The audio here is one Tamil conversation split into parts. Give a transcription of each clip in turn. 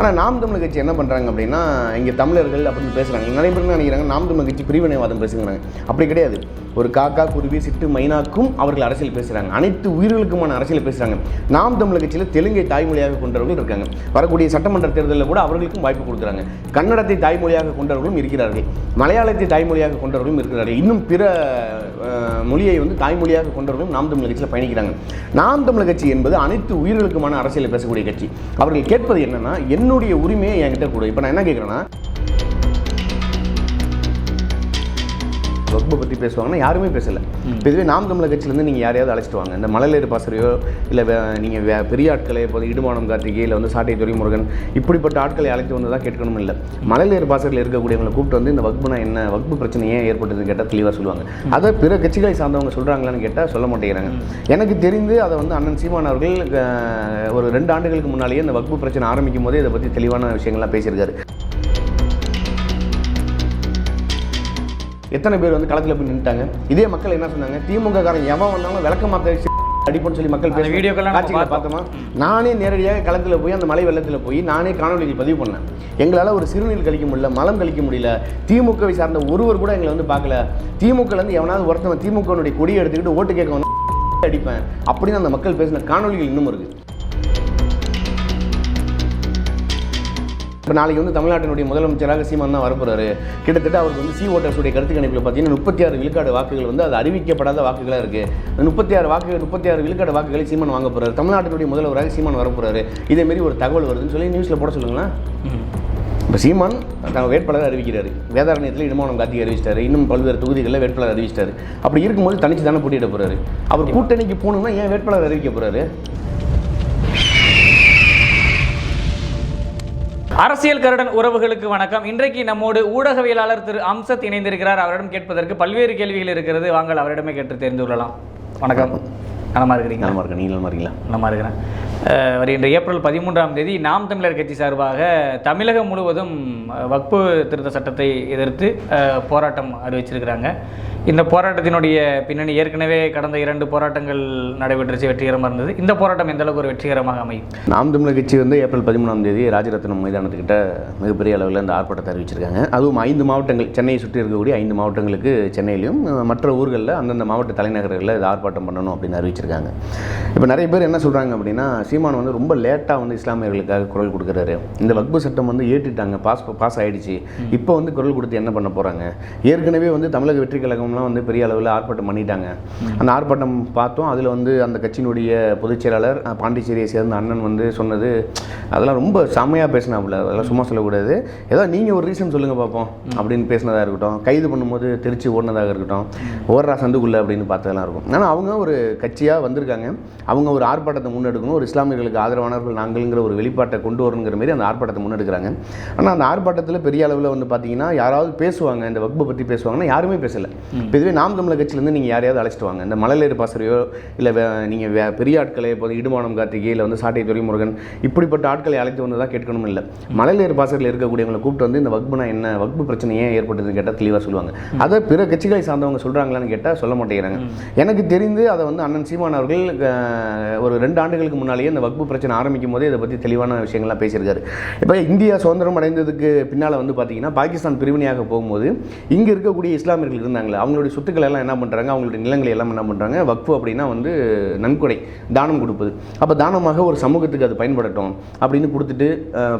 ஆனால் நாம் தமிழ் கட்சி என்ன பண்ணுறாங்க அப்படின்னா இங்கே தமிழர்கள் அப்படின்னு பேசுகிறாங்க நிறைய பேர் என்ன நினைக்கிறாங்க நாம் தமிழ் கட்சி பிரிவினைவாதம் பேசுகிறாங்க. அப்படி கிடையாது. ஒரு காக்கா குருவி சிட்டு மைனாக்கும் அவர்கள் அரசியல் பேசுகிறாங்க அனைத்து உயிர்களுக்குமான அரசியல் பேசுகிறாங்க நாம் தமிழ் கட்சியில் தெலுங்கை தாய்மொழியாக கொண்டவர்கள் இருக்காங்க. வரக்கூடிய சட்டமன்ற தேர்தலில் கூட அவர்களுக்கும் வாய்ப்பு கொடுக்குறாங்க. கன்னடத்தை தாய்மொழியாக கொண்டவர்களும் இருக்கிறார்கள். மலையாளத்தை தாய்மொழியாக கொண்டவர்களும் இருக்கிறார்கள். இன்னும் பிற மொழியை வந்து தாய்மொழியாக கொண்டவர்களும் நாம் தமிழ் கட்சியில் பயணிக்கிறாங்க. நாம் தமிழ் கட்சி என்பது அனைத்து உயிர்களுக்குமான அரசியலை பேசக்கூடிய கட்சி. அவர்கள் கேட்பது என்னன்னா என்னுடைய உரிமையை என்கிட்ட கொடு. இப்போ நான் என்ன கேட்குறேன்னா வகுப்பை பற்றி பேசுவாங்கன்னா யாருமே பேசலை. இப்போ இதுவே நாம் தமிழர் கட்சியிலேருந்து நீங்கள் யாரையாவது அழைச்சிட்டு வாங்க. இந்த மலையேறு பாசறையோ இல்லை நீங்கள் வே பெரிய ஆட்களை இப்போ இடுமானம் கார்த்திகை இல்லை வந்து சாட்டை துரைமுருகன் இப்படிப்பட்ட ஆட்களை அழைத்து வந்து தான் கேட்கணும் இல்லை. மலையேறு பாசறையில் இருக்கக்கூடியவங்களை கூப்பிட்டு வந்து இந்த வகுப்புனா என்ன வகுப்பு பிரச்சனை ஏன் ஏற்பட்டதுன்னு கேட்டால் தெளிவாக சொல்லுவாங்க அதை பிற கட்சிகளை சார்ந்தவங்க சொல்கிறாங்களான்னு கேட்டால் சொல்ல மாட்டேங்கிறாங்க. எனக்கு தெரிந்து அதை வந்து அண்ணன் சீமான் அவர்கள் ஒரு ரெண்டு ஆண்டுகளுக்கு முன்னாலேயே இந்த வகுப்பு பிரச்சனை ஆரம்பிக்கும் போதே இதை பற்றி தெளிவான விஷயங்கள்லாம் பேசியிருக்காரு. எத்தனை பேர் வந்து களத்தில் போய் நின்றுட்டாங்க இதே மக்கள் என்ன சொன்னாங்க? திமுக காரன் எவன் வந்தாலும் விளக்க மாத்த அடிப்போன்னு சொல்லி மக்கள் பேசின வீடியோக்கெல்லாம் காட்சிகளை பார்த்தோமா. நானே நேரடியாக களத்தில் போய் அந்த மலை வெள்ளத்தில் போய் நானே காணொலிகள் பதிவு பண்ணேன். எங்களால் ஒரு சிறுநீர் கழிக்க முடியல மலம் கழிக்க முடியல திமுகவை சார்ந்த ஒருவர் கூட எங்களை வந்து பார்க்கல. திமுகலேருந்து எவனாவது ஒருத்தவன் திமுகனுடைய கொடியை எடுத்துக்கிட்டு ஓட்டு கேட்க வந்து அடிப்பேன். அப்படின்னு அந்த மக்கள் பேசின காணொலிகள் இன்னும் இருக்குது இப்போ நாளைக்கு வந்து தமிழ்நாட்டினுடைய முதலமைச்சராக சீமான் தான் வரப்போறாரு. கிட்டத்தட்ட அவருக்கு வந்து சி ஓட்டர்ஸுடைய கருத்து கணிப்பில் பார்த்தீங்கன்னா முப்பத்தி ஆறு விழுக்காடு வாக்குகள் வந்து அது அறிவிக்கப்படாத வாக்குகளாக இருக்குது அந்த முப்பத்தி ஆறு வாக்குகள் முப்பத்தி ஆறு விழுக்காடு வாக்குகளை சீமான் வாங்க போறாரு. தமிழ்நாட்டினுடைய முதல்வராக சீமான் வரப்போறாரு. இதே மாதிரி ஒரு தகவல் வருதுன்னு சொல்லி நியூஸில் போட சொல்லுங்களேன். இப்போ சீமான் தங்கள் வேட்பாளர் அறிவிக்கிறார். வேதாரண்யத்தில் இடமானம் கார்த்திகை அறிவிச்சிட்டாரு. இன்னும் பல்வேறு தொகுதிகளில் வேட்பாளர் அறிவிச்சிட்டாரு. அப்படி இருக்கும்போது தனிச்சு தானே போட்டியிட போகிறாரு அவர் கூட்டணிக்கு போகணும்னா ஏன் வேட்பாளர் அறிவிக்க போறாரு? அரசியல் கருடன் உறவுகளுக்கு வணக்கம். இன்றைக்கு நம்மோடு ஊடகவியலாளர் திரு அம்சத் இணைந்திருக்கிறார். அவரிடம் கேட்பதற்கு பல்வேறு கேள்விகள் இருக்கிறது. வாங்கள் அவரிடமே கேட்டு தெரிந்து கொள்ளலாம். வணக்கம். நலமா இருக்கிறீங்க நலமா இருக்கேன். நீங்க நலமா இருக்கீங்களா? நலமா இருக்கிறேன். வருகின்ற ஏப்ரல் பதிமூன்றாம் தேதி நாம் தமிழர் கட்சி சார்பாக தமிழகம் முழுவதும் வக்பு திருத்த சட்டத்தை எதிர்த்து போராட்டம் அறிவிச்சிருக்கிறாங்க. இந்த போராட்டத்தினுடைய பின்னணி ஏற்கனவே கடந்த இரண்டு போராட்டங்கள் நடைபெற்றுச்சு வெற்றிகரமாக இருந்தது. இந்த போராட்டம் எந்த அளவுக்கு ஒரு வெற்றிகரமாக அமையும்? நாம் தமிழர் கட்சி வந்து ஏப்ரல் பதிமூணாம் தேதி ராஜரத்னம் மைதானத்துக்கிட்ட மிகப்பெரிய அளவில் இந்த ஆர்ப்பாட்டத்தை அறிவிச்சிருக்காங்க. அதுவும் ஐந்து மாவட்டங்கள் சென்னையை சுற்றி இருக்கக்கூடிய ஐந்து மாவட்டங்களுக்கு சென்னையிலையும் மற்ற ஊர்களில் அந்தந்த மாவட்ட தலைநகர்களில் இது ஆர்ப்பாட்டம் பண்ணணும் அப்படின்னு அறிவிச்சிருக்காங்க. இப்போ நிறைய பேர் என்ன சொல்கிறாங்க அப்படின்னா சீமான் வந்து ரொம்ப லேட்டாக வந்து இஸ்லாமியர்களுக்காக குரல் கொடுக்குறாரு. இந்த வக்பு சட்டம் வந்து ஏற்றிட்டாங்க பாஸ் பாஸ் ஆயிடுச்சு. இப்போ வந்து குரல் கொடுத்து என்ன பண்ண போகிறாங்க ஏற்கனவே வந்து தமிழக வெற்றி சங்கம்லாம் வந்து பெரிய அளவில் ஆர்ப்பாட்டம் பண்ணிட்டாங்க. அந்த ஆர்ப்பாட்டம் பார்த்தோம். அதில் வந்து அந்த கட்சியினுடைய பொதுச் செயலாளர் பாண்டிச்சேரியை சேர்ந்த அண்ணன் வந்து சொன்னது அதெல்லாம் ரொம்ப செம்மையாக பேசினாப்புல. அதெல்லாம் சும்மா சொல்லக்கூடாது. ஏதோ நீங்கள் ஒரு ரீசன் சொல்லுங்கள் பார்ப்போம் அப்படின்னு பேசினதாக இருக்கட்டும். கைது பண்ணும்போது திருச்சி ஓடினதாக இருக்கட்டும். ஓடுறா சந்துக்குள்ளே அப்படின்னு பார்த்ததெல்லாம் இருக்கும். ஆனால் அவங்க ஒரு கட்சியாக வந்திருக்காங்க. அவங்க ஒரு ஆர்ப்பாட்டத்தை முன்னெடுக்கணும். ஒரு இஸ்லாமியர்களுக்கு ஆதரவானவர்கள் நாங்கள்ங்கிற ஒரு வெளிப்பாட்டை கொண்டு வரணுங்கிற மாதிரி அந்த ஆர்ப்பாட்டத்தை முன்னெடுக்கிறாங்க. ஆனால் அந்த ஆர்ப்பாட்டத்தில் பெரிய அளவில் வந்து பார்த்தீங்கன்னா யாராவது பேசுவாங்க. இந்த வகுப்பை பற்றி பேசுவாங்கன்னா யாருமே பேசலை. இப்போ இதுவே நாம் தமிழக கட்சியிலேருந்து நீங்கள் யாரையாவது அழைச்சிட்டு வாங்க. இந்த மலையிலேறு பாசறையோ இல்லை நீங்கள் வே பெரிய ஆட்களை இப்போ இடுமானம் கார்த்திகை இல்லை வந்து சாட்டை துரைமுருகன் இப்படிப்பட்ட ஆட்களை அழைத்து வந்து தான் கேட்கணும் இல்லை. மலையிலேறு பாசறையில் இருக்கக்கூடியவங்களை கூப்பிட்டு வந்து இந்த வகுப்புனா என்ன வகுப்பு பிரச்சனை ஏன் ஏற்பட்டதுன்னு கேட்டால் தெளிவாக சொல்லுவாங்க. அதை பிற கட்சிகளை சார்ந்தவங்க சொல்கிறாங்களான்னு கேட்டால் சொல்ல மாட்டேங்கிறாங்க. எனக்கு தெரிந்து அதை வந்து அண்ணன் சீமான் அவர்கள் ஒரு ரெண்டு ஆண்டுகளுக்கு முன்னாலேயே இந்த வகுப்பு பிரச்சனை ஆரம்பிக்கும் போதே இதை பற்றி தெளிவான விஷயங்கள்லாம் பேசியிருக்காரு. இப்போ இந்தியா சுதந்திரம் அடைந்ததுக்கு பின்னால் வந்து பார்த்தீங்கன்னா பாகிஸ்தான் பிரிவினையாக போகும்போது இங்கே இருக்கக்கூடிய இஸ்லாமியர்கள் இருந்தாங்களே அவங்களுடைய சொத்துக்களை எல்லாம் என்ன பண்ணுறாங்க அவங்களுடைய நிலங்களை எல்லாம் என்ன பண்ணுறாங்க வக்ஃபு அப்படின்னா வந்து நன்கொடை தானம் கொடுப்பது. அப்போ தானமாக ஒரு சமூகத்துக்கு அது பயன்படட்டும் அப்படின்னு கொடுத்துட்டு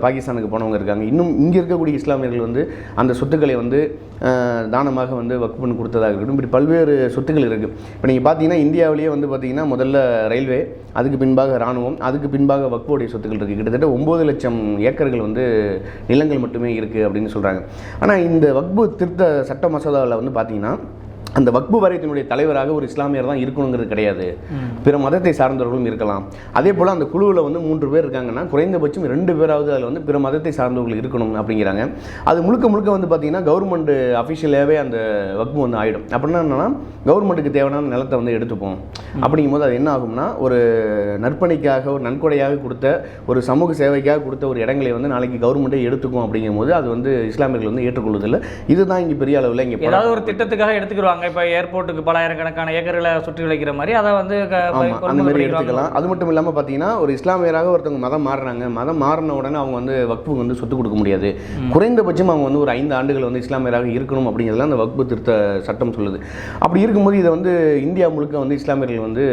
பாகிஸ்தானுக்கு போனவங்க இருக்காங்க. இன்னும் இங்கே இருக்கக்கூடிய இஸ்லாமியர்கள் வந்து அந்த சொத்துக்களை வந்து தானமாக வந்து வக்ஃபுன்னு கொடுத்ததாக இருக்கட்டும். இப்படி பல்வேறு சொத்துக்கள் இருக்குது இப்போ நீங்கள் பார்த்தீங்கன்னா இந்தியாவிலேயே வந்து பார்த்தீங்கன்னா முதல்ல ரயில்வே அதுக்கு பின்பாக இராணுவம் அதுக்கு பின்பாக வக்ஃபுடைய சொத்துக்கள் இருக்குது கிட்டத்தட்ட ஒம்பது லட்சம் ஏக்கர்கள் வந்து நிலங்கள் மட்டுமே இருக்குது அப்படின்னு சொல்கிறாங்க ஆனால் இந்த வக்பு திருத்த சட்ட மசோதாவில் வந்து பார்த்தீங்கன்னா அந்த வக்பு வாரியத்தினுடைய தலைவராக ஒரு இஸ்லாமியர் தான் இருக்கணுங்கிறது கிடையாது. பிற மதத்தை சார்ந்தவர்களும் இருக்கலாம். அதே போல் அந்த குழுவில் வந்து மூன்று பேர் இருக்காங்கன்னா குறைந்தபட்சம் ரெண்டு பேராவது அதில் வந்து பிற மதத்தை சார்ந்தவர்கள் இருக்கணும் அப்படிங்கிறாங்க. அது முழுக்க முழுக்க வந்து பார்த்தீங்கன்னா கவர்மெண்ட் அஃபிஷியலாகவே அந்த வக்பு வந்து ஆகிடும் அப்படின்னா என்னன்னா கவர்மெண்ட்டுக்கு தேவையான நிலத்தை வந்து எடுத்துப்போம். அப்படிங்கும்போது அது என்ன ஆகும்னா ஒரு நற்பணிக்காக ஒரு நன்கொடையாக கொடுத்த ஒரு சமூக சேவைக்காக கொடுத்த ஒரு இடங்களை வந்து நாளைக்கு கவர்மெண்ட்டே எடுத்துக்கும் அப்படிங்கும்போது அது வந்து இஸ்லாமியர்கள் வந்து ஏற்றுக்கொள்வதில்லை. இதுதான் இங்கே பெரிய அளவில் இங்கே ஏதாவது ஒரு திட்டத்துக்காக எடுத்துக்கிடுவாங்க. சொல்லுவாங்க இப்போ ஏர்போர்ட்டுக்கு பலாயிரக்கணக்கான ஏக்கர்களை சுற்றி வளைக்கிற மாதிரி. அதை வந்து அந்த மாதிரி. எடுத்துக்கலாம். அது மட்டும் இல்லாமல் பார்த்தீங்கன்னா ஒரு இஸ்லாமியராக ஒருத்தவங்க மதம் மாறுறாங்க. மதம் மாறின உடனே அவங்க வந்து வக்ஃபுக்கு வந்து சொத்து கொடுக்க முடியாது. குறைந்தபட்சம் அவங்க வந்து ஒரு ஐந்து ஆண்டுகள் வந்து இஸ்லாமியராக இருக்கணும் அப்படிங்கிறதுலாம் அந்த வக்ஃபு திருத்த சட்டம் சொல்லுது. அப்படி இருக்கும்போது இதை வந்து இந்தியா முழுக்க வந்து இஸ்லாமியர்கள் வந்து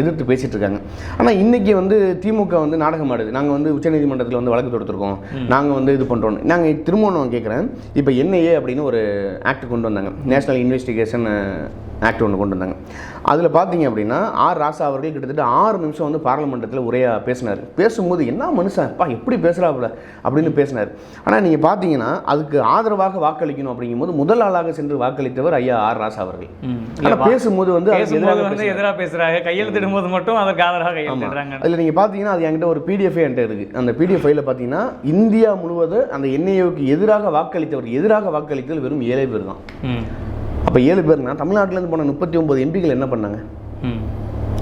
எதிர்த்து பேசிட்டு இருக்காங்க. ஆனால் இன்னைக்கு வந்து திமுக வந்து நாடகம் ஆடுது. நாங்கள் வந்து உச்சநீதிமன்றத்தில் வந்து வழக்கு தொடுத்துருக்கோம். நாங்கள் வந்து இது பண்ணுறோம் நாங்கள் திரும்ப நான் கேட்குறேன் இப்போ என்ஐஏ அப்படின்னு ஒரு ஆக்ட் கொண்டு வந்தாங்க. நேஷனல் இன்வெஸ்டிகேஷன் ஆக்ட் ஒன்று கொண்டு வந்தாங்க. அதில் பார்த்தீங்க அப்படின்னா ஆர் ராசா அவர்கள் கிட்டத்தட்ட ஆறு நிமிஷம் வந்து பார்லிமெண்டத்தில் உரையாக பேசினார். பேசும்போது என்ன மனுஷன்? அப்பா எப்படி பேசுகிறாப்புல அப்படின்னு பேசினார். ஆனால் நீங்கள் பார்த்தீங்கன்னா அதுக்கு ஆதரவாக வாக்களிக்கணும் அப்படிங்கும்போது முதல் ஆளாக சென்று வாக்களித்தவர் ஐயா ஆர் ராசா அவர்கள். ஆனால் பேசும்போது வந்து எதிராக பேசுறாங்க. கையெழுத்திடும் போது மட்டும் அதற்கு ஆதரவாக கையெழுத்திடுறாங்க. அதில் நீங்கள் பார்த்தீங்கன்னா அது என்கிட்ட ஒரு பிடிஎஃப் என்கிட்ட இருக்குது அந்த பிடிஎஃப் ஃபைலில் பார்த்தீங்கன்னா இந்தியா முழுவதும் அந்த என்ஐஏவுக்கு எதிராக வாக்களித்தவர் எதிராக வாக்களித்தது வெறும் ஏழை பேர் தான். அப்போ ஏழு பேர்னா தமிழ்நாட்டிலேருந்து போன முப்பத்தி ஒன்பது எம்பிகள் என்ன பண்ணாங்க?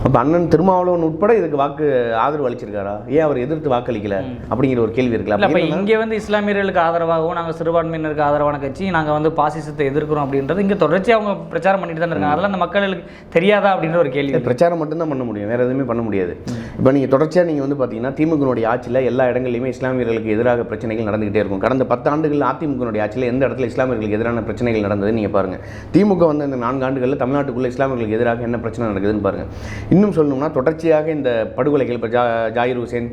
அப்போ அண்ணன் திருமாவளவன் உட்பட இதுக்கு வாக்கு ஆதரவு அளிச்சிருக்காரா? ஏன் அவர் எதிர்த்து வாக்களிக்கல? அப்படிங்கிற ஒரு கேள்வி இருக்குல்ல. அப்ப இங்கே வந்து இஸ்லாமியர்களுக்கு ஆதரவாகவும் நாங்கள் சிறுபான்மையினருக்கு ஆதரவான கட்சி நாங்கள் வந்து பாசிசத்தை எதிர்க்கிறோம் அப்படின்றது இங்கே தொடர்ச்சி அவங்க பிரச்சாரம் பண்ணிட்டு தான் இருக்காங்க. அதெல்லாம் அந்த மக்களுக்கு தெரியாதா அப்படின்ற ஒரு கேள்வி. பிரச்சாரம் மட்டும்தான் பண்ண முடியும். வேற எதுவுமே பண்ண முடியாது. இப்போ நீங்கள் தொடர்ச்சியாக நீங்கள் வந்து பார்த்தீங்கன்னா திமுகனுடைய ஆட்சியில் எல்லா இடங்கள்லையுமே இஸ்லாமியர்களுக்கு எதிராக பிரச்சனைகள் நடந்துகிட்டே இருக்கும். கடந்த பத்து அதிமுகனுடைய ஆட்சியில் எந்த இடத்துல இஸ்லாமியர்களுக்கு எதிரான பிரச்சனைகள் நடந்ததுன்னு நீங்கள் பாருங்க. திமுக வந்து இந்த நான்கு ஆண்டுகளில் தமிழ்நாட்டுக்குள்ள இஸ்லாமியர்களுக்கு எதிராக என்ன பிரச்சனை நடக்குதுன்னு பாருங்க. இன்னும் சொல்லணும்னா தொடர்ச்சியாக இந்த படுகொலைகள் இப்போ ஜா ஜாயிர் ஹுசேன்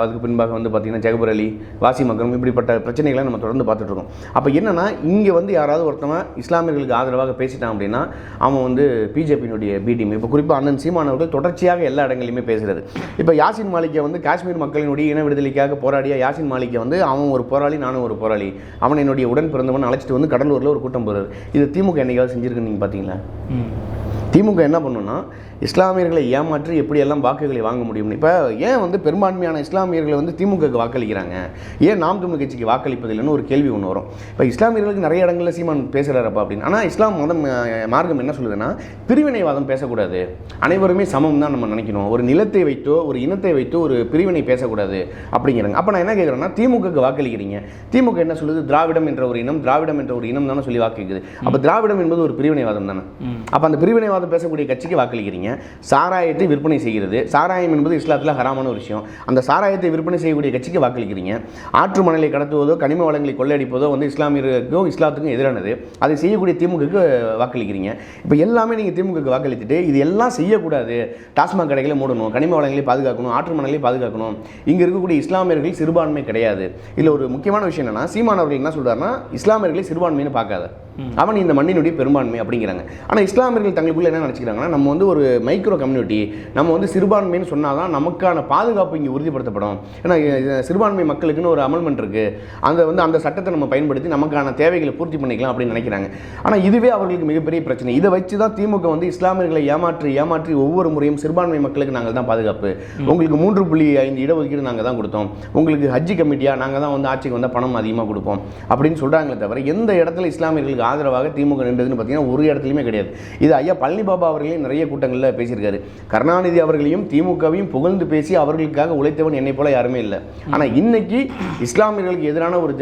அதுக்கு பின்பாக வந்து பார்த்தீங்கன்னா ஜெகபர் அலி வாசி மக்களும் இப்படிப்பட்ட பிரச்சனைகளை நம்ம தொடர்ந்து பார்த்துட்டு இருக்கோம். அப்போ என்னன்னா இங்கே வந்து யாராவது ஒருத்தவன் இஸ்லாமியர்களுக்கு ஆதரவாக பேசிட்டான் அப்படின்னா அவன் வந்து பிஜேபியினுடைய பிடிஎம் இப்போ குறிப்பாக அண்ணன் சீமான் அவர்கள் தொடர்ச்சியாக எல்லா இடங்களிலுமே பேசுகிறது இப்போ யாசின் மாலிக்கை வந்து காஷ்மீர் மக்களினுடைய இன விடுதலைக்காக போராடிய யாசின் மாலிக்கை வந்து அவன் ஒரு போராளி நானும் ஒரு போராளி. அவன் என்னுடைய உடன் பிறந்தவன் அழைச்சிட்டு வந்து கடலூரில் ஒரு கூட்டம் போகிறார் இது திமுக என்னைக்காவது செஞ்சிருக்குன்னு நீங்கள் பார்த்தீங்களா திமுக என்ன பண்ணுன்னா இஸ்லாமியர்களை ஏமாற்றி எப்படியெல்லாம் வாக்குகளை வாங்க முடியும்? இப்போ ஏன் வந்து பெரும்பான்மையான இஸ்லாமியர்களை வந்து திமுகவுக்கு வாக்களிக்கிறாங்க? ஏன் நாம் தமிழ் கட்சிக்கு வாக்களிப்பதில்லைன்னு ஒரு கேள்வி ஒன்று வரும். இப்போ இஸ்லாமியர்களுக்கு நிறைய இடங்களில் சீமான் பேசுகிறாரப்பா அப்படின்னு. ஆனால் இஸ்லாம் மதம் மார்க்கம் என்ன சொல்லுதுன்னா பிரிவினைவாதம் பேசக்கூடாது. அனைவருமே சமம் தான் நம்ம நினைக்கணும். ஒரு நிலத்தை வைத்தோ ஒரு இனத்தை வைத்தோ ஒரு பிரிவினை பேசக்கூடாது அப்படிங்கிறாங்க. அப்போ நான் என்ன கேட்குறேன்னா திமுகவுக்கு வாக்களிக்கிறீங்க. திமுக என்ன சொல்லுது? திராவிடம் என்ற ஒரு இனம் திராவிடம் என்ற ஒரு இனம் தானே சொல்லி வாக்களிக்குது. அப்போ திராவிடம் என்பது ஒரு பிரிவினைவாதம் தானே. அப்போ அந்த பிரிவினைவாதம் பேசக்கூடிய கட்சிக்கு வாக்களிக்கிறீங்க. சாராயத்தை விற்பனை செய்கிறது. சாராயம் என்பது இஸ்லாத்தில் ஹராமான ஒரு விஷயம். அந்த சாராயத்தை விற்பனை செய்யக்கூடிய கட்சிக்கு வாக்களிக்கிறீங்க. ஆற்று மணலை கடத்துவதோ கனிம வளங்களை கொள்ளையடிப்பதோ வந்து இஸ்லாமியருக்கும் இஸ்லாத்துக்கும் எதிரானது. அதை செய்யக்கூடிய திமுகக்கு வாக்களிக்கிறீங்க. இப்போ எல்லாமே நீங்கள் திமுகக்கு வாக்களித்துட்டு இது எல்லாம் செய்யக்கூடாது. டாஸ்மாக் கடைகளை மூடணும் கனிம வளங்களை பாதுகாக்கணும் ஆற்று மணலை பாதுகாக்கணும். இங்கே இருக்கக்கூடிய இஸ்லாமியர்கள் சிறுபான்மை கிடையாது. இதில் ஒரு முக்கியமான விஷயம் என்னன்னா சீமானவர்கள் என்ன சொல்கிறாருன்னா இஸ்லாமியர்களை சிறுபான்மைன்னு பார்க்காத. அவன் இந்த மண்ணினுடைய பெரும்பான்மை அப்படிங்கிறாங்க. ஆனால் இஸ்லாமியர்கள் தங்களுக்குள்ள என்ன நினச்சிக்கிறாங்கன்னா நம்ம வந்து ஒரு மைக்ரோ கம்யூனிட்டி நம்ம வந்து சிறுபான்மைன்னு சொன்னால் தான் நமக்கான பாதுகாப்பு இங்கே உறுதிப்படுத்தப்படும். ஏன்னா சிறுபான்மை மக்களுக்குன்னு ஒரு அமல்மெண்ட் இருக்குது அந்த வந்து அந்த சட்டத்தை நம்ம பயன்படுத்தி நமக்கான தேவைகளை பூர்த்தி பண்ணிக்கலாம் அப்படின்னு நினைக்கிறாங்க. ஆனால் இதுவே அவர்களுக்கு மிகப்பெரிய பிரச்சனை. இதை வச்சு தான் திமுக வந்து இஸ்லாமியர்களை ஏமாற்றி ஏமாற்றி ஒவ்வொரு முறையும் சிறுபான்மை மக்களுக்கு நாங்கள் தான் பாதுகாப்பு. உங்களுக்கு மூன்று புள்ளி ஐந்து இடஒதுக்கீடு நாங்கள் தான் கொடுத்தோம். உங்களுக்கு ஹஜ்ஜி கமிட்டியாக நாங்கள் தான் வந்து ஆட்சிக்கு வந்தால் பணம் அதிகமாக கொடுப்போம். அப்படின்னு சொல்கிறாங்களே தவிர எந்த இடத்துல இஸ்லாமியர்களுக்கு ஆதரவாக திமுக நின்றதுன்னு பார்த்தீங்கன்னா ஒரு இடத்துலையுமே கிடையாது. இது ஐயா பழனி பாபா அவர்களையும் நிறைய கூட்டங்களில் பேசியிருக்காரு. கருணாநிதி அவர்களையும் திமுகவையும் புகழ்ந்து பேசி அவர்களுக்காக உழைத்தவன் என்னை போல யாருமே இல்லை. ஆனால் இன்னைக்கு இஸ்லாமியர்களுக்கு எதிரான ஒரு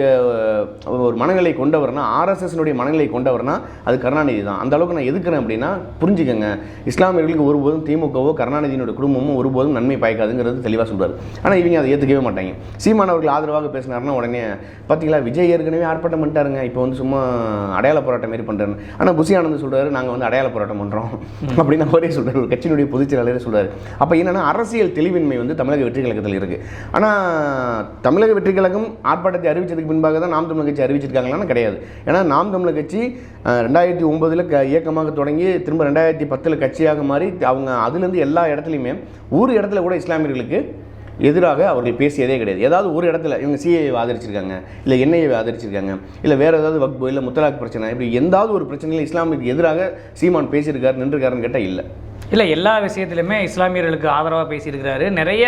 ஒரு மனநிலை கொண்டவர்னா ஆர்எஸ்எஸ்னுடைய மனநிலை கொண்டவர்னா அது கருணாநிதி தான். அந்த அளவுக்கு நான் எதுக்குறேன் அப்படின்னா புரிஞ்சுக்கங்க. இஸ்லாமியர்களுக்கு ஒருபோதும் திமுகவோ கருணாநிதியினுடைய குடும்பமும் ஒருபோதும் நன்மை பாய்க்காதுங்கிறது தெளிவாக சொல்றாரு. ஆனால் இவங்க அதை ஏற்றுக்கவே மாட்டாங்க. சீமான் அவர்கள் ஆதரவாக பேசினாருன்னா உடனே பார்த்தீங்களா விஜய் ஏற்கனவே ஆர்ப்பாட்டம் பண்ணிட்டாருங்க. இப்போ வந்து சும்மா அடையாள போராட்டம் மாரி பண்ணுறேன் ஆனால் புசி ஆனந்த் சொல்றாரு நாங்கள் வந்து அடையாள போராட்டம் பண்ணுறோம் அப்படின்னு அவரே சொல்கிறார் ஒரு கட்சியினுடைய பொதுச் செயலாளரே அப்போ என்னன்னா அரசியல் தெளிவின்மை வந்து தமிழக வெற்றி கழகத்தில் இருக்கு. ஆனால் தமிழக வெற்றி கழகம் ஆர்ப்பாட்டத்தை அறிவித்ததுக்கு பின்பாக தான் நாம் தமிழர் கட்சி அறிவிச்சிருக்காங்களான்னு கிடையாது. ஏன்னா நாம் தமிழர் கட்சி ரெண்டாயிரத்தி ஒன்பதில் க இயக்கமாக தொடங்கி திரும்ப ரெண்டாயிரத்தி பத்தில் கட்சியாக மாறி அவங்க அதுலேருந்து எல்லா இடத்துலையுமே ஒரு இடத்துல கூட இஸ்லாமியர்களுக்கு எதிராக அவர்கள் பேசியதே கிடையாது. ஏதாவது ஒரு இடத்துல இவங்க சிஏ ஆதரிச்சிருக்காங்க இல்லை என்ஐஏ ஆதரிச்சிருக்காங்க இல்லை வேறு ஏதாவது வக்பு இல்லை முத்தலாக் பிரச்சனை இப்படி எந்தாவது ஒரு பிரச்சனையில் இஸ்லாமுக்கு எதிராக சீமான் பேசியிருக்காரு நின்றுருக்காருன்னு கேட்டால் இல்லை. இல்லை எல்லா விஷயத்திலுமே இஸ்லாமியர்களுக்கு ஆதரவாக பேசியிருக்கிறாரு. நிறைய